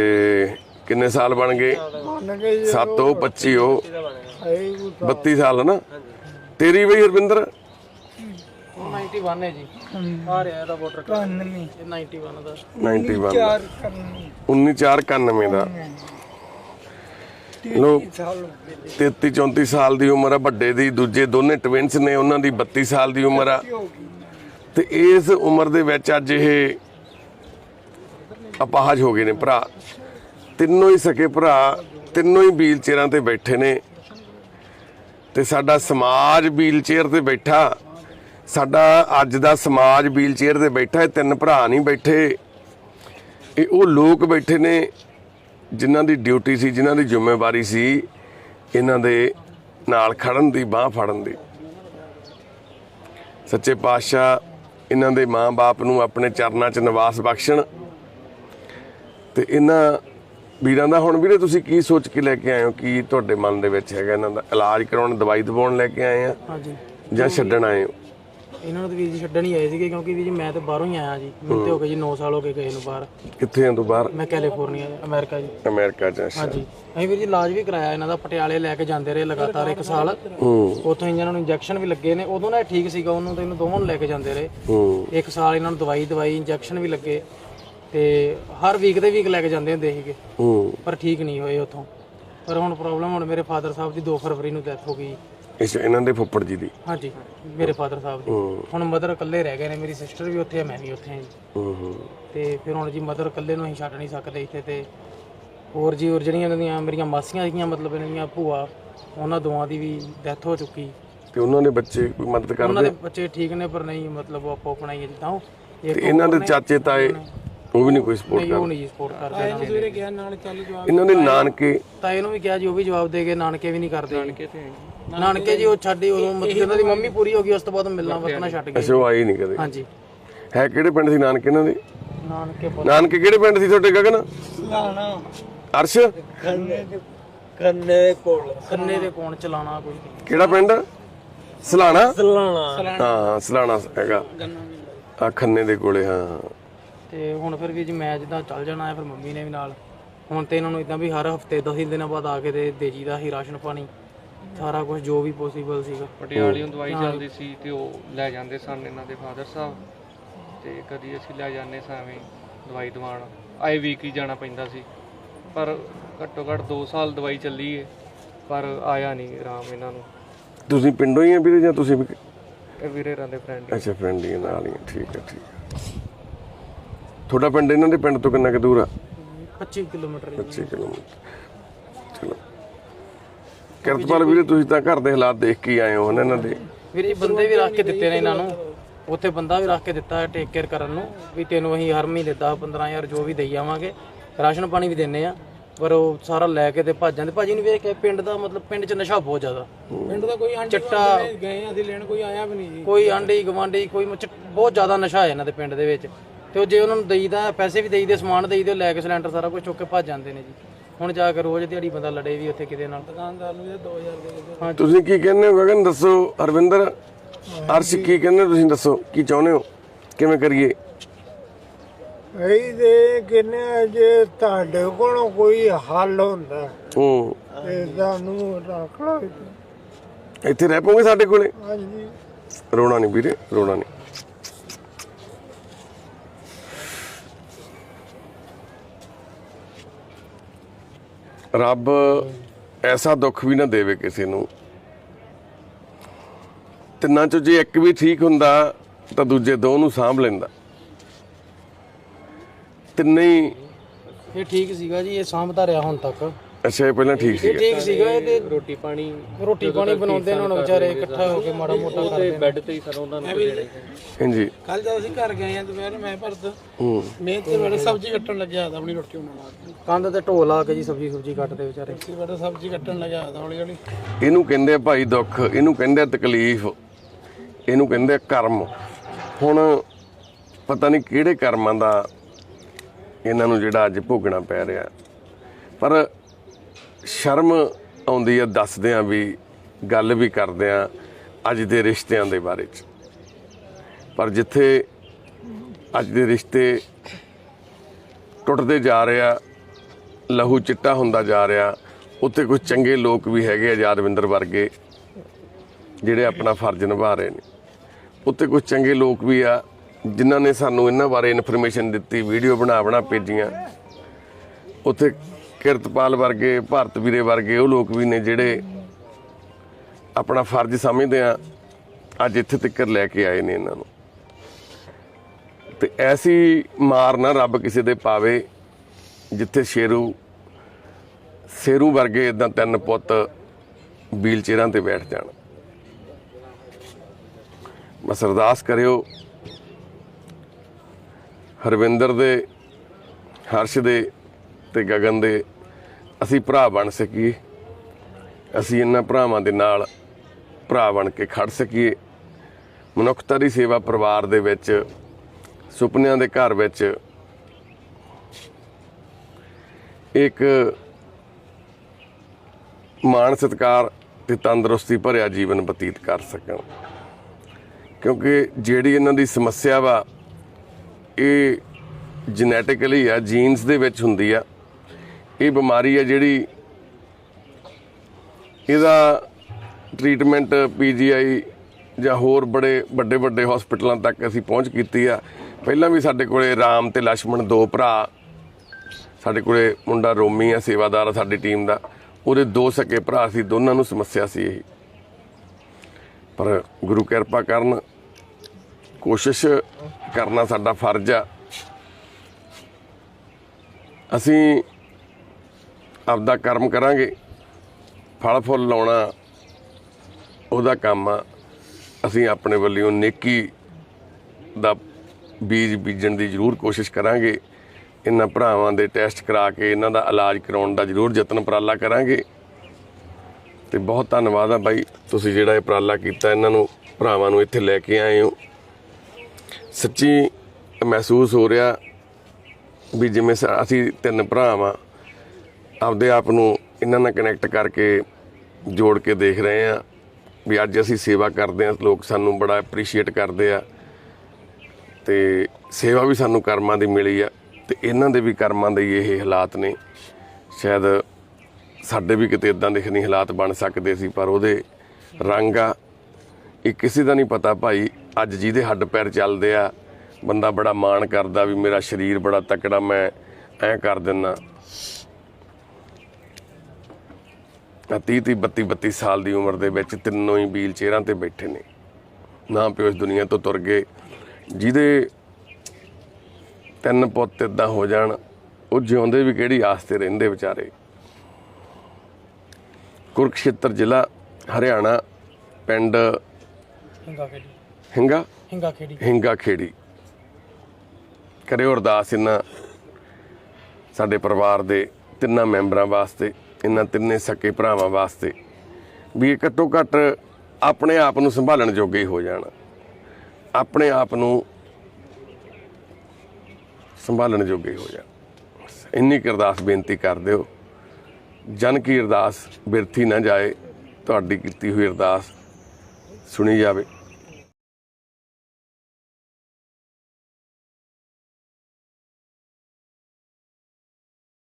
ਕਿੰਨੇ ਸਾਲ ਬਣ ਗਏ? ਮੰਨ ਕੇ 7 ਉਹ 25 ਉਹ ਹੈ। ਹੀ 32 ਸਾਲ ਨਾ ਤੇਰੀ ਬਈ ਹਰਵਿੰਦਰ? ਉਹ 91 ਹੈ ਜੀ। ਆ ਰਿਹਾ ਇਹਦਾ ਵੋਟਰ ਕਾਰਡ ਇਹ 91 ਦਾ। 91 ਦਾ। ਚਾਰ ਕਰਨੀ 19491 ਦਾ। ਲੋ 33 34 ਸਾਲ ਦੀ ਉਮਰ ਆ ਵੱਡੇ ਦੀ ਦੂਜੇ ਦੋਨੇ ਟਵਿੰਸ ਨੇ ਉਹਨਾਂ ਦੀ 32 ਸਾਲ ਦੀ ਉਮਰ ਆ। ਤੇ ਇਸ ਉਮਰ ਦੇ ਵਿੱਚ ਅੱਜ ਇਹ ਅਪਾਹਜ ਹੋ ਗਏ ਨੇ ਭਰਾ। ਤਿੰਨੋਂ ਹੀ ਸਕੇ ਭਰਾ ਤਿੰਨੋਂ ਹੀ ਵੀਲ ਚੇਅਰਾਂ ਤੇ ਬੈਠੇ ਨੇ। ਤੇ ਸਾਡਾ ਸਮਾਜ ਵੀਲ ਚੇਅਰ ਤੇ ਬੈਠਾ। ਸਾਡਾ ਅੱਜ ਦਾ ਸਮਾਜ ਵੀਲ ਚੇਅਰ ਤੇ ਬੈਠਾ ਇਹ ਤਿੰਨ ਭਰਾ ਨਹੀਂ ਬੈਠੇ। ਇਹ ਉਹ ਲੋਕ ਬੈਠੇ ਨੇ ਜਿਨ੍ਹਾਂ ਦੀ ਡਿਊਟੀ ਸੀ ਜਿਨ੍ਹਾਂ ਦੀ ਜ਼ਿੰਮੇਵਾਰੀ ਸੀ ਇਹਨਾਂ ਦੇ ਨਾਲ ਖੜਨ ਦੀ ਬਾਹ ਫੜਨ ਦੀ। ਸੱਚੇ ਪਾਤਸ਼ਾਹ ਇਹਨਾਂ ਦੇ ਮਾਂ-ਬਾਪ ਨੂੰ ਆਪਣੇ ਚਰਨਾਂ 'ਚ ਨਿਵਾਸ ਬਖਸ਼ਣ। ਤੇ ਇਹਨਾਂ ਵੀਰਾਂ ਦਾ ਹੁਣ ਵੀਰੇ ਤੁਸੀਂ ਕੀ ਸੋਚ ਕੇ ਲੈ ਕੇ ਆਏ ਹੋ? ਕੀ ਤੁਹਾਡੇ ਮਨ ਦੇ ਵਿੱਚ ਹੈਗਾ ਇਹਨਾਂ ਦਾ ਇਲਾਜ ਕਰਾਉਣ ਦਵਾਈ ਦਵਾਉਣ ਲੈ ਕੇ ਆਏ ਆ? ਹਾਂਜੀ। ਜਾਂ ਛੱਡਣ ਆਏ ਹੋ? ਇਹਨਾਂ ਨੂੰ ਤਾਂ ਵੀਰ ਜੀ ਛੱਡਣ ਹੀ ਆਏ ਸੀਗੇ ਕਿਉਂਕਿ ਵੀਰ ਜੀ ਮੈਂ ਤਾਂ ਬਾਹਰੋਂ ਹੀ ਆਇਆ ਜੀ। ਮੈਨੂੰ ਤੇ ਹੋ। ਗਏ ਜੀ 9 ਸਾਲ ਹੋ ਗਏ ਗਏ ਨੂੰ ਬਾਹਰ। ਕਿੱਥੇ ਆਂ ਤੂੰ ਬਾਹਰ? ਮੈਂ ਕੈਲੀਫੋਰਨੀਆ ਅਮਰੀਕਾ ਜੀ। ਅਮਰੀਕਾ 'ਚ ਅੱਛਾ। ਹਾਂਜੀ। ਅਸੀਂ ਵੀਰ ਜੀ ਇਲਾਜ ਵੀ ਕਰਾਇਆ ਇਹਨਾਂ ਦਾ ਪਟਿਆਲੇ ਲੈ ਕੇ ਜਾਂਦੇ ਰਹੇ ਲਗਾਤਾਰ ਇੱਕ ਸਾਲ। ਹੂੰ। ਉੱਥੋਂ ਇਹਨਾਂ ਨੂੰ ਇੰਜੈਕਸ਼ਨ ਵੀ ਲੱਗੇ ਨੇ ਉਦੋਂ ਨਾ ਇਹ ਠੀਕ ਸੀਗਾ ਉਹਨੂੰ ਤੇ ਇਹਨੂੰ ਦੋਵਾਂ ਨੂੰ ਲੈ ਕੇ ਜਾਂਦੇ ਰਹੇ। ਹੂੰ। ਇੱਕ ਸਾਲ ਇਹਨਾਂ ਨੂੰ ਦਵਾਈ ਦਵਾਈ ਇੰਜੈਕਸ਼ਨ ਵੀ ਲੱਗੇ। ਤੇ ਹਰ ਵੀਕ ਦੇ ਵੀਕ ਲੈ ਕੇ ਜਾਂਦੇ ਹੁੰਦੇ ਸੀਗੇ। ਹੂੰ। ਪਰ ਠੀਕ ਨਹੀਂ ਹੋਏ ਉੱਥੋਂ। ਪਰ ਹੁਣ ਪ੍ਰੋਬਲਮ ਹੁਣ ਮੇਰੇ ਫਾਦਰ ਸਾਹਿਬ ਦੀ 2 ਫਰਵਰੀ ਨੂੰ ਡੈਥ ਹੋ ਗਈ। ਇਸ ਇਹਨਾਂ ਦੇ ਫੁੱਫੜ ਜੀ ਦੀ। ਹਾਂਜੀ ਮੇਰੇ ਫਾਦਰ ਸਾਹਿਬ ਦੀ। ਹੁਣ ਮਦਰ ਇਕੱਲੇ ਰਹਿ ਗਏ ਨੇ ਮੇਰੀ ਸਿਸਟਰ ਵੀ ਉੱਥੇ ਹੈ ਮੈਂ ਵੀ ਉੱਥੇ ਹਾਂ ਜੀ। ਹੂੰ ਹੂੰ। ਤੇ ਫਿਰ ਹੁਣ ਜੀ ਮਦਰ ਇਕੱਲੇ ਨੂੰ ਅਸੀਂ ਛੱਡ ਨਹੀਂ ਸਕਦੇ ਇੱਥੇ ਤੇ। ਹੋਰ ਜੀ ਹੋਰ ਜਿਹੜੀਆਂ ਇਹਨਾਂ ਦੀਆਂ ਮੇਰੀਆਂ ਮਾਸੀਆਂ ਸੀਗੀਆਂ ਮਤਲਬ ਇਹਨਾਂ ਦੀਆਂ ਭੂਆ ਉਹਨਾਂ ਦੋਵਾਂ ਦੀ ਵੀ ਡੈਥ ਹੋ ਚੁੱਕੀ। ਤੇ ਉਹਨਾਂ ਦੇ ਬੱਚੇ ਕੋਈ ਮਦਦ ਉਹਨਾਂ ਕਰਦੇ ਦੇ ਬੱਚੇ ਠੀਕ ਨੇ ਪਰ ਨਹੀਂ ਮਤਲਬ ਉਹ ਆਪੋ ਆਪਣਾ ਹੀ ਹੈ ਜਿੱਦਾਂ ਉਹ। ਇੱਕ ਇਹਨਾਂ ਦੇ ਚਾਚੇ ਤਾਏ ਉਹ ਵੀ ਨਹੀਂ ਕੋਈ ਸਪੋਰਟ ਨਹੀਂ ਉਹ ਨਹੀਂ ਸਪੋਰਟ ਕਰਦੇ ਇਹਨਾਂ ਨੂੰ। ਸਵੇਰੇ ਗਿਆ ਨਾਲ ਚੱਲ ਜਵਾਬ ਇਹਨਾਂ ਦੇ ਨਾਨਕੇ? ਤਾਂ ਇਹਨੂੰ ਵੀ ਕਿਹਾ ਜੀ ਉਹ ਵੀ ਜਵਾਬ ਦੇ ਗਏ ਨਾਨਕੇ ਵੀ ਨਹੀਂ ਕਰਦੇ। ਨਾਨਕੇ ਤੇ ਨਾਨਕੇ ਜੀ ਉਹ ਛੱਡੇ ਉਦੋਂ ਮਤਲਬ ਇਹਨਾਂ ਦੀ ਮੰਮੀ ਪੂਰੀ ਹੋ ਗਈ ਉਸ ਤੋਂ ਬਾਅਦ ਮਿਲਣਾ ਵਰਤਣਾ ਛੱਡ ਗਏ ਅੱਛਾ ਉਹ ਆਏ ਨਹੀਂ ਕਦੇ? ਹਾਂਜੀ। ਹੈ ਕਿਹੜੇ ਪਿੰਡ ਸੀ ਨਾਨਕੇ ਇਹਨਾਂ ਦੇ? ਨਾਨਕੇ ਨਾਨਕੇ ਕਿਹੜੇ ਪਿੰਡ ਸੀ ਤੁਹਾਡੇ ਗਗਨ? ਲਾਣਾ ਅਰਸ਼? ਕੰਨੇ ਦੇ ਕੰਨੇ ਕੋਲ। ਕੰਨੇ ਦੇ ਕੋਣ ਚਲਾਣਾ ਕੋਈ ਕਿਹੜਾ ਪਿੰਡ? ਸਲਾਣਾ? ਲਾਣਾ ਹਾਂ ਸਲਾਣਾ ਹੈਗਾ। ਆ ਖੰਨੇ ਦੇ ਕੋਲੇ ਹਾਂ। ਤੇ ਹੁਣ ਫਿਰ ਵੀ ਜੀ ਮੈਂ ਜਿੱਦਾਂ ਚੱਲ ਜਾਣਾ ਹੈ ਫਿਰ ਮੰਮੀ ਨੇ ਵੀ ਨਾਲ। ਹੁਣ ਤੇ ਇਹਨਾਂ ਨੂੰ ਇਦਾਂ ਵੀ ਹਰ ਹਫ਼ਤੇ 10 ਦਿਨਾਂ ਬਾਅਦ ਆ ਕੇ ਤੇ ਦੇ ਜੀਦਾ ਹੀ ਰਾਸ਼ਨ ਪਾਣੀ। ਸਾਰਾ ਕੁਝ ਜੋ ਵੀ ਪੋਸੀਬਲ ਸੀਗਾ। ਪਟਿਆਲਿਓਂ ਦਵਾਈ ਚੱਲਦੀ ਸੀ ਤੇ ਉਹ ਲੈ ਜਾਂਦੇ ਸਨ ਇਹਨਾਂ ਦੇ ਫਾਦਰ ਸਾਹਿਬ। ਤੇ ਕਦੀ ਅਸੀਂ ਲੈ ਜਾਂਦੇ ਸਾਂ ਐਵੇਂ ਦਵਾਈ ਦਵਾਉਣ। ਆਏ ਵੀਕ ਹੀ ਜਾਣਾ ਪੈਂਦਾ ਸੀ। ਪਰ ਘੱਟੋ ਘੱਟ 2 ਸਾਲ ਦਵਾਈ ਚੱਲੀ ਏ ਪਰ ਆਇਆ ਨਹੀਂ ਆਰਾਮ ਇਹਨਾਂ ਨੂੰ। ਤੁਸੀਂ ਪਿੰਡੋਂ ਹੀ ਆ ਵੀਰੇ ਜਾਂ ਤੁਸੀਂ ਵੀ ਇਹ ਵੀਰੇ ਰਾਂ ਦੇ ਫਰੈਂਡ ਅੱਛਾ ਪਿੰਡ ਹੀ ਨਾਲ ਹੀ ਆ, ਠੀਕ ਹੈ ਠੀਕ ਹੈ ਤੁਹਾਡਾ ਪਿੰਡ ਇਹਨਾਂ ਦੇ ਪਿੰਡ ਤੋਂ ਕਿੰਨਾ ਕੁ ਦੂਰ ਆ? 25 ਕਿਲੋਮੀਟਰ ਜੀ 25 ਕਿਲੋਮੀਟਰ। ਚਲੋ। ਕਿਰਤਪਾਲ ਵੀਰੇ ਤੁਸੀਂ ਤਾਂ ਘਰ ਦੇ ਹਾਲਾਤ ਦੇਖ ਕੇ ਹੀ ਆਏ ਹੋ ਹਨਾ ਇਹਨਾਂ ਦੇ। ਵੀਰ ਜੀ ਬੰਦੇ ਵੀ ਰੱਖ ਕੇ ਦਿੱਤੇ ਨੇ ਇਹਨਾਂ ਨੂੰ। ਉੱਥੇ ਬੰਦਾ ਵੀ ਰੱਖ ਕੇ ਦਿੱਤਾ ਹੈ ਟੇਕ ਕੇਅਰ ਕਰਨ ਨੂੰ। ਵੀ ਤੈਨੂੰ ਅਸੀਂ ਹਰ ਮਹੀਨੇ 10 15000 ਜੋ ਵੀ ਦੇਈ ਜਾਵਾਂਗੇ ਰਾਸ਼ਨ ਪਾਣੀ ਵੀ ਦਿੰਨੇ ਆ। ਪਰ ਉਹ ਸਾਰਾ ਲੈ ਕੇ ਤੇ ਭੱਜ ਜਾਂਦੇ ਭਾਜੀ ਨੂੰ ਵੇਖ ਕੇ ਪਿੰਡ ਦਾ ਮਤਲਬ ਪਿੰਡ 'ਚ ਨਸ਼ਾ ਬਹੁਤ ਜ਼ਿਆਦਾ। ਪਿੰਡ ਦਾ ਕੋਈ ਆਂਟੀ ਚਿੱਟਾ ਗਏ ਅਸੀਂ ਲੈਣ ਕੋਈ ਆਇਆ ਵੀ ਨਹੀਂ ਜੀ। ਕੋਈ ਆਂਡੀ ਗਵਾਂਡੀ ਕੋਈ ਮੁਚ- ਬਹੁਤ ਜ਼ਿਆਦਾ ਨਸ਼ਾ ਹੈ ਇਹਨਾਂ ਦੇ ਪਿੰਡ ਦੇ ਵਿੱਚ। ਤੇ ਉਹ ਜੇ ਉਹਨਾਂ ਨੂੰ ਦੇਈਦਾ ਪੈਸੇ ਵੀ ਦੇਈਦੇ ਸਮਾਨ ਦੇਈਦੇ ਉਹ ਲੈ ਕੇ ਸਿਲੰਡਰ ਸਾਰਾ ਕੁਝ ਚੁੱਕ ਕੇ ਭੱਜ ਜਾਂਦੇ ਨੇ ਜੀ। ਹੁਣ ਜਾ ਕੇ ਰੋਜ਼ ਦਿਹਾੜੀ ਬੰਦਾ ਲੜੇ ਵੀ ਉੱਥੇ ਕਿਤੇ ਨਾਲ। ਦੁਕਾਨਦਾਰ ਨੂੰ ਇਹ 2000 ਦੇ ਦਿੰਦੇ ਤੁਸੀਂ ਕੀ ਕਹਿੰਦੇ ਹੋ ਗਗਨ? ਦੱਸੋ ਅਰਵਿੰਦਰ ਅਰਸ਼ ਕੀ ਕਹਿੰਦੇ ਹੋ ਤੁਸੀਂ? ਦੱਸੋ ਕੀ ਚਾਹੁੰਦੇ ਹੋ? ਕਿਵੇਂ ਕਰੀਏ? ਅਸੀਂ ਦੇ ਕਿੰਨੇ ਜੇ ਤੁਹਾਡੇ ਕੋਲੋਂ ਕੋਈ ਹੱਲ ਹੁੰਦਾ ਹੂੰ ਤੇ ਸਾਨੂੰ ਰੱਖ ਲਓ। ਇੱਥੇ। ਇੱਥੇ ਰਹਿ ਪੋਗੇ ਸਾਡੇ ਕੋਲੇ? ਹਾਂਜੀ। ਰੋਣਾ ਨਹੀਂ ਵੀਰੇ ਰੋਣਾ ਨਹੀਂ। ਰੱਬ ਐਸਾ ਦੁੱਖ ਵੀ ਨਾ ਦੇਵੇ ਕਿਸੇ ਨੂੰ। ਤਿੰਨਾਂ ਚੋਂ ਜੇ ਇੱਕ ਵੀ ਠੀਕ ਹੁੰਦਾ, ਤਾਂ ਦੂਜੇ ਦੋ ਨੂੰ ਸਾਂਭ ਲੈਂਦਾ। ਤਿੰਨੇ ਹੀ ਇਹ ਠੀਕ ਸੀਗਾ ਜੀ, ਇਹ ਸਾਂਭਦਾ ਰਿਹਾ ਹੁਣ ਤੱਕ। ਅੱਛਾ ਇਹ ਪਹਿਲਾਂ ਠੀਕ ਇਹ ਸੀਗਾ ਠੀਕ ਸੀਗਾ ਇਹਦੇ ਰੋਟੀ ਪਾਣੀ ਰੋਟੀ ਪਾਣੀ ਬਣਾਉਂਦੇ ਨੇ ਹੁਣ ਵਿਚਾਰੇ ਇਕੱਠਾ ਹੋ ਕੇ ਮਾੜਾ ਮੋਟਾ ਕਰਦੇ ਨੇ। ਬੈੱਡ ਤੇ ਹੀ ਸਰ ਉਹਨਾਂ ਨੂੰ ਦੇਣੇ ਹਾਂਜੀ। ਕੱਲ ਜਦ ਅਸੀਂ ਘਰ ਗਏ ਆ ਦੁਪਹਿਰ ਮੈਂ ਭਰਤ ਹੂੰ। ਮੈਂ ਤੇ ਬੜੇ ਸਬਜ਼ੀ ਕੱਟਣ ਲੱਗਿਆ ਤਾਂ ਆਪਣੀ ਰੋਟੀ ਬਣਾਉਣ ਲੱਗ ਕੰਧ ਤੇ ਢੋ ਲਾ ਕੇ ਜੀ ਸਬਜ਼ੀ ਸੁਬਜੀ ਕੱਟਦੇ ਵਿਚਾਰੇ। ਸੀ ਬੜਾ ਸਬਜ਼ੀ ਕੱਟਣ ਲੱਗਿਆ ਤਾਂ ਹੌਲੀ ਹੌਲੀ। ਇਹਨੂੰ ਕਹਿੰਦੇ ਆ ਭਾਈ ਦੁੱਖ ਇਹਨੂੰ ਕਹਿੰਦੇ ਆ ਤਕਲੀਫ ਇਹਨੂੰ ਕਹਿੰਦੇ ਆ ਕਰਮ। ਹੁਣ ਪਤਾ ਨਹੀਂ ਕਿਹੜੇ ਕਰਮਾਂ ਦਾ ਇਹਨਾਂ ਨੂੰ ਜਿਹੜਾ ਅੱਜ ਭੋਗਣਾ ਪੈ ਰਿਹਾ। ਪਰ ਸ਼ਰਮ ਆਉਂਦੀ ਆ ਦੱਸਦਿਆਂ ਵੀ, ਗੱਲ ਵੀ ਕਰਦਿਆਂ ਅੱਜ ਦੇ ਰਿਸ਼ਤਿਆਂ ਦੇ ਬਾਰੇ ਚ। ਪਰ ਜਿੱਥੇ ਅੱਜ ਦੇ ਰਿਸ਼ਤੇ ਟੁੱਟਦੇ ਜਾ ਰਹੇ ਆ, ਲਹੂ ਚਿੱਟਾ ਹੁੰਦਾ ਜਾ ਰਿਹਾ, ਉੱਥੇ ਕੁਝ ਚੰਗੇ ਲੋਕ ਵੀ ਹੈਗੇ ਆ ਯਾਦਵਿੰਦਰ ਵਰਗੇ, ਜਿਹੜੇ ਆਪਣਾ ਫਰਜ਼ ਨਿਭਾ ਰਹੇ ਨੇ। ਉੱਥੇ ਕੁਝ ਚੰਗੇ ਲੋਕ ਵੀ ਆ, ਜਿਨ੍ਹਾਂ ਨੇ ਸਾਨੂੰ ਇਹਨਾਂ ਬਾਰੇ ਇਨਫੋਰਮੇਸ਼ਨ ਦਿੱਤੀ ਵੀਡੀਓ ਬਣਾ ਬਣਾ ਭੇਜੀਆਂ। ਉੱਥੇ ਕਿਰਤਪਾਲ ਵਰਗੇ, ਭਾਰਤ ਵੀਰੇ ਵਰਗੇ ਉਹ ਲੋਕ ਵੀ ਨੇ ਜਿਹੜੇ ਆਪਣਾ ਫਰਜ਼ ਸਮਝਦੇ ਆ। ਅੱਜ ਇੱਥੇ ਤੱਕ ਲੈ ਕੇ ਆਏ ਨੇ ਇਹਨਾਂ ਨੂੰ। ਤੇ ਐਸੀ ਮਾਰ ਨਾ ਰੱਬ ਕਿਸੇ ਦੇ ਪਾਵੇ, ਜਿੱਥੇ ਸ਼ੇਰੂ ਸ਼ੇਰੂ ਵਰਗੇ ਇਦਾਂ ਤਿੰਨ ਪੁੱਤ ਵੀਲ ਚੇਅਰਾਂ ਤੇ ਬੈਠ ਜਾਣ। ਬਸ ਅਰਦਾਸ ਕਰਿਓ, ਹਰਵਿੰਦਰ ਦੇ, ਹਰਸ਼ ਦੇ ਤੇ ਗਗਨ ਦੇ ਅਸੀਂ ਭਰਾ ਬਣ ਸਕੀਏ। ਅਸੀਂ ਇਹਨਾਂ ਭਰਾਵਾਂ ਦੇ ਨਾਲ ਭਰਾ ਬਣ ਕੇ ਖੜ ਸਕੀਏ। ਮਨੁੱਖਤਾ ਦੀ ਸੇਵਾ ਪਰਿਵਾਰ ਦੇ ਵਿੱਚ, ਸੁਪਨਿਆਂ ਦੇ ਘਰ ਵਿੱਚ ਇੱਕ ਮਾਣ ਸਤਕਾਰ ਤੇ ਤੰਦਰੁਸਤੀ ਭਰਿਆ ਜੀਵਨ ਬਤੀਤ ਕਰ ਸਕਣ। ਕਿਉਂਕਿ ਜਿਹੜੀ ਇਹਨਾਂ ਦੀ ਸਮੱਸਿਆ ਵਾ, ਇਹ ਜੈਨੇਟਿਕਲੀ ਆ ਜੀਨਸ ਦੇ ਵਿੱਚ ਹੁੰਦੀ ਆ। ਇਹ ਬਿਮਾਰੀ ਹੈ ਜਿਹੜੀ ਇਹਦਾ ਟ੍ਰੀਟਮੈਂਟ ਪੀਜੀਆਈ ਜਾਂ ਹੋਰ ਬੜੇ ਵੱਡੇ ਵੱਡੇ ਹਸਪੀਟਲਾਂ ਤੱਕ ਅਸੀਂ ਪਹੁੰਚ ਕੀਤੀ ਆ। ਪਹਿਲਾਂ ਵੀ ਸਾਡੇ ਕੋਲੇ ਰਾਮ ਤੇ ਲక్ష్మణ ਦੋ ਭਰਾ, ਸਾਡੇ ਕੋਲੇ ਮੁੰਡਾ ਰੋਮੀ ਆ, ਸੇਵਾਦਾਰ ਆ ਸਾਡੀ ਟੀਮ ਦਾ। ਉਹਦੇ ਦੋ ਸਕੇ ਭਰਾ ਸੀ, ਦੋਨਾਂ ਨੂੰ ਸਮੱਸਿਆ ਸੀ ਇਹ। ਪਰ ਗੁਰੂ ਕਿਰਪਾ ਕਰਨ ਕੋਸ਼ਿਸ਼ ਕਰਨਾ ਸਾਡਾ ਫਰਜ਼ ਆ। ਅਸੀਂ ਆਪਦਾ ਕਰਮ ਕਰਾਂਗੇ। ਫਲ ਫੁੱਲ ਲਾਉਣਾ ਉਹਦਾ ਕੰਮ ਆ। ਅਸੀਂ ਆਪਣੇ ਵੱਲੋਂ ਨੇਕੀ ਦਾ ਬੀਜ ਬੀਜਣ ਦੀ ਜ਼ਰੂਰ ਕੋਸ਼ਿਸ਼ ਕਰਾਂਗੇ। ਇਹਨਾਂ ਭਰਾਵਾਂ ਦੇ ਟੈਸਟ ਕਰਾ ਕੇ ਇਹਨਾਂ ਦਾ ਇਲਾਜ ਕਰਾਉਣ ਦਾ ਜ਼ਰੂਰ ਯਤਨ ਉਪਰਾਲਾ ਕਰਾਂਗੇ। ਤੇ ਬਹੁਤ ਧੰਨਵਾਦ ਆ ਬਾਈ, ਤੁਸੀਂ ਜਿਹੜਾ ਇਹ ਉਪਰਾਲਾ ਕੀਤਾ, ਇਹਨਾਂ ਨੂੰ, ਭਰਾਵਾਂ ਨੂੰ ਇੱਥੇ ਲੈ ਕੇ ਆਏ ਹੋ। ਸੱਚੀ ਮਹਿਸੂਸ ਹੋ ਰਿਹਾ ਵੀ ਜਿਵੇਂ ਸ- ਅਸੀਂ ਤਿੰਨ ਭਰਾਵਾਂ ਆਪਦੇ ਆਪ ਨੂੰ ਇਹਨਾਂ ਨਾਲ ਕਨੈਕਟ ਕਰਕੇ ਜੋੜ ਕੇ ਦੇਖ ਰਹੇ ਆ ਵੀ ਅੱਜ ਅਸੀਂ ਸੇਵਾ ਕਰਦੇ ਆ ਲੋਕ ਸਾਨੂੰ ਬੜਾ ਐਪਰੀਸ਼ੀਏਟ ਕਰਦੇ ਆ ਤੇ ਸੇਵਾ ਵੀ ਸਾਨੂੰ ਕਰਮਾਂ ਦੀ ਮਿਲੀ ਆ ਤੇ ਇਹਨਾਂ ਦੇ ਵੀ ਕਰਮਾਂ ਦੇ ਇਹ ਹਾਲਾਤ ਨੇ। ਸ਼ਾਇਦ ਸਾਡੇ ਵੀ ਕਿਤੇ ਇਦਾਂ ਦੇ ਨਹੀਂ ਹਾਲਾਤ ਬਣ ਸਕਦੇ ਸੀ, ਪਰ ਉਹਦੇ ਰੰਗ ਆ। ਇਹ ਕਿਸੇ ਦਾ ਨਹੀਂ ਪਤਾ ਭਾਈ, ਅੱਜ ਜਿਹਦੇ ਹੱਡ ਪੈਰ ਚੱਲਦੇ ਆ, ਬੰਦਾ ਬੜਾ ਮਾਣ ਕਰਦਾ ਵੀ ਮੇਰਾ ਸਰੀਰ ਬੜਾ ਤਕੜਾ, ਮੈਂ ਐਂ ਕਰ ਦਿੰਨਾ। ਤਾਂ 30 30 32 32 ਸਾਲ ਦੀ ਉਮਰ ਦੇ ਵਿੱਚ ਤਿੰਨੋਂ ਹੀ ਵੀਲ ਚੇਅਰਾਂ ਤੇ ਬੈਠੇ ਨੇ। ਨਾ ਪਿਓ ਇਸ ਦੁਨੀਆ ਤੋਂ ਤੁਰ ਗਏ ਜਿਹਦੇ ਤਿੰਨ ਪੁੱਤ ਇਦਾਂ ਹੋ ਜਾਣ ਉਹ ਜਿਉਂਦੇ ਵੀ ਕਿਹੜੀ ਆਸ ਤੇ ਰਹਿੰਦੇ ਵਿਚਾਰੇ? ਕੁਰਕਸ਼ੇਤਰ ਜ਼ਿਲ੍ਹਾ ਹਰਿਆਣਾ ਪਿੰਡ ਹਿੰਗਾ ਖੇੜੀ ਹਿੰਗਾ? ਹਿੰਗਾ ਖੇੜੀ ਹਿੰਗਾ ਖੇੜੀ ਕਰਿਓ ਅਰਦਾਸ ਇਹਨਾਂ ਸਾਡੇ ਪਰਿਵਾਰ ਦੇ ਤਿੰਨਾਂ ਮੈਂਬਰਾਂ ਵਾਸਤੇ। ਇਹਨਾਂ ਤਿੰਨੇ ਸਕੇ ਭਰਾਵਾਂ ਵਾਸਤੇ ਵੀ ਇਹ ਘੱਟੋ ਘੱਟ ਆਪਣੇ ਆਪ ਨੂੰ ਸੰਭਾਲਣ ਜੋਗੇ ਹੀ ਹੋ ਜਾਣ। ਆਪਣੇ ਆਪ ਨੂੰ ਸੰਭਾਲਣ ਜੋਗੇ ਹੀ ਹੋ ਜਾਣ। ਬਸ ਇੰਨੀ ਕੁ ਅਰਦਾਸ ਬੇਨਤੀ ਕਰ ਦਿਓ। ਜਨ ਕੀ ਅਰਦਾਸ ਬਿਰਥੀ ਨਾ ਜਾਏ, ਤੁਹਾਡੀ ਕੀਤੀ ਹੋਈ ਅਰਦਾਸ ਸੁਣੀ ਜਾਵੇ।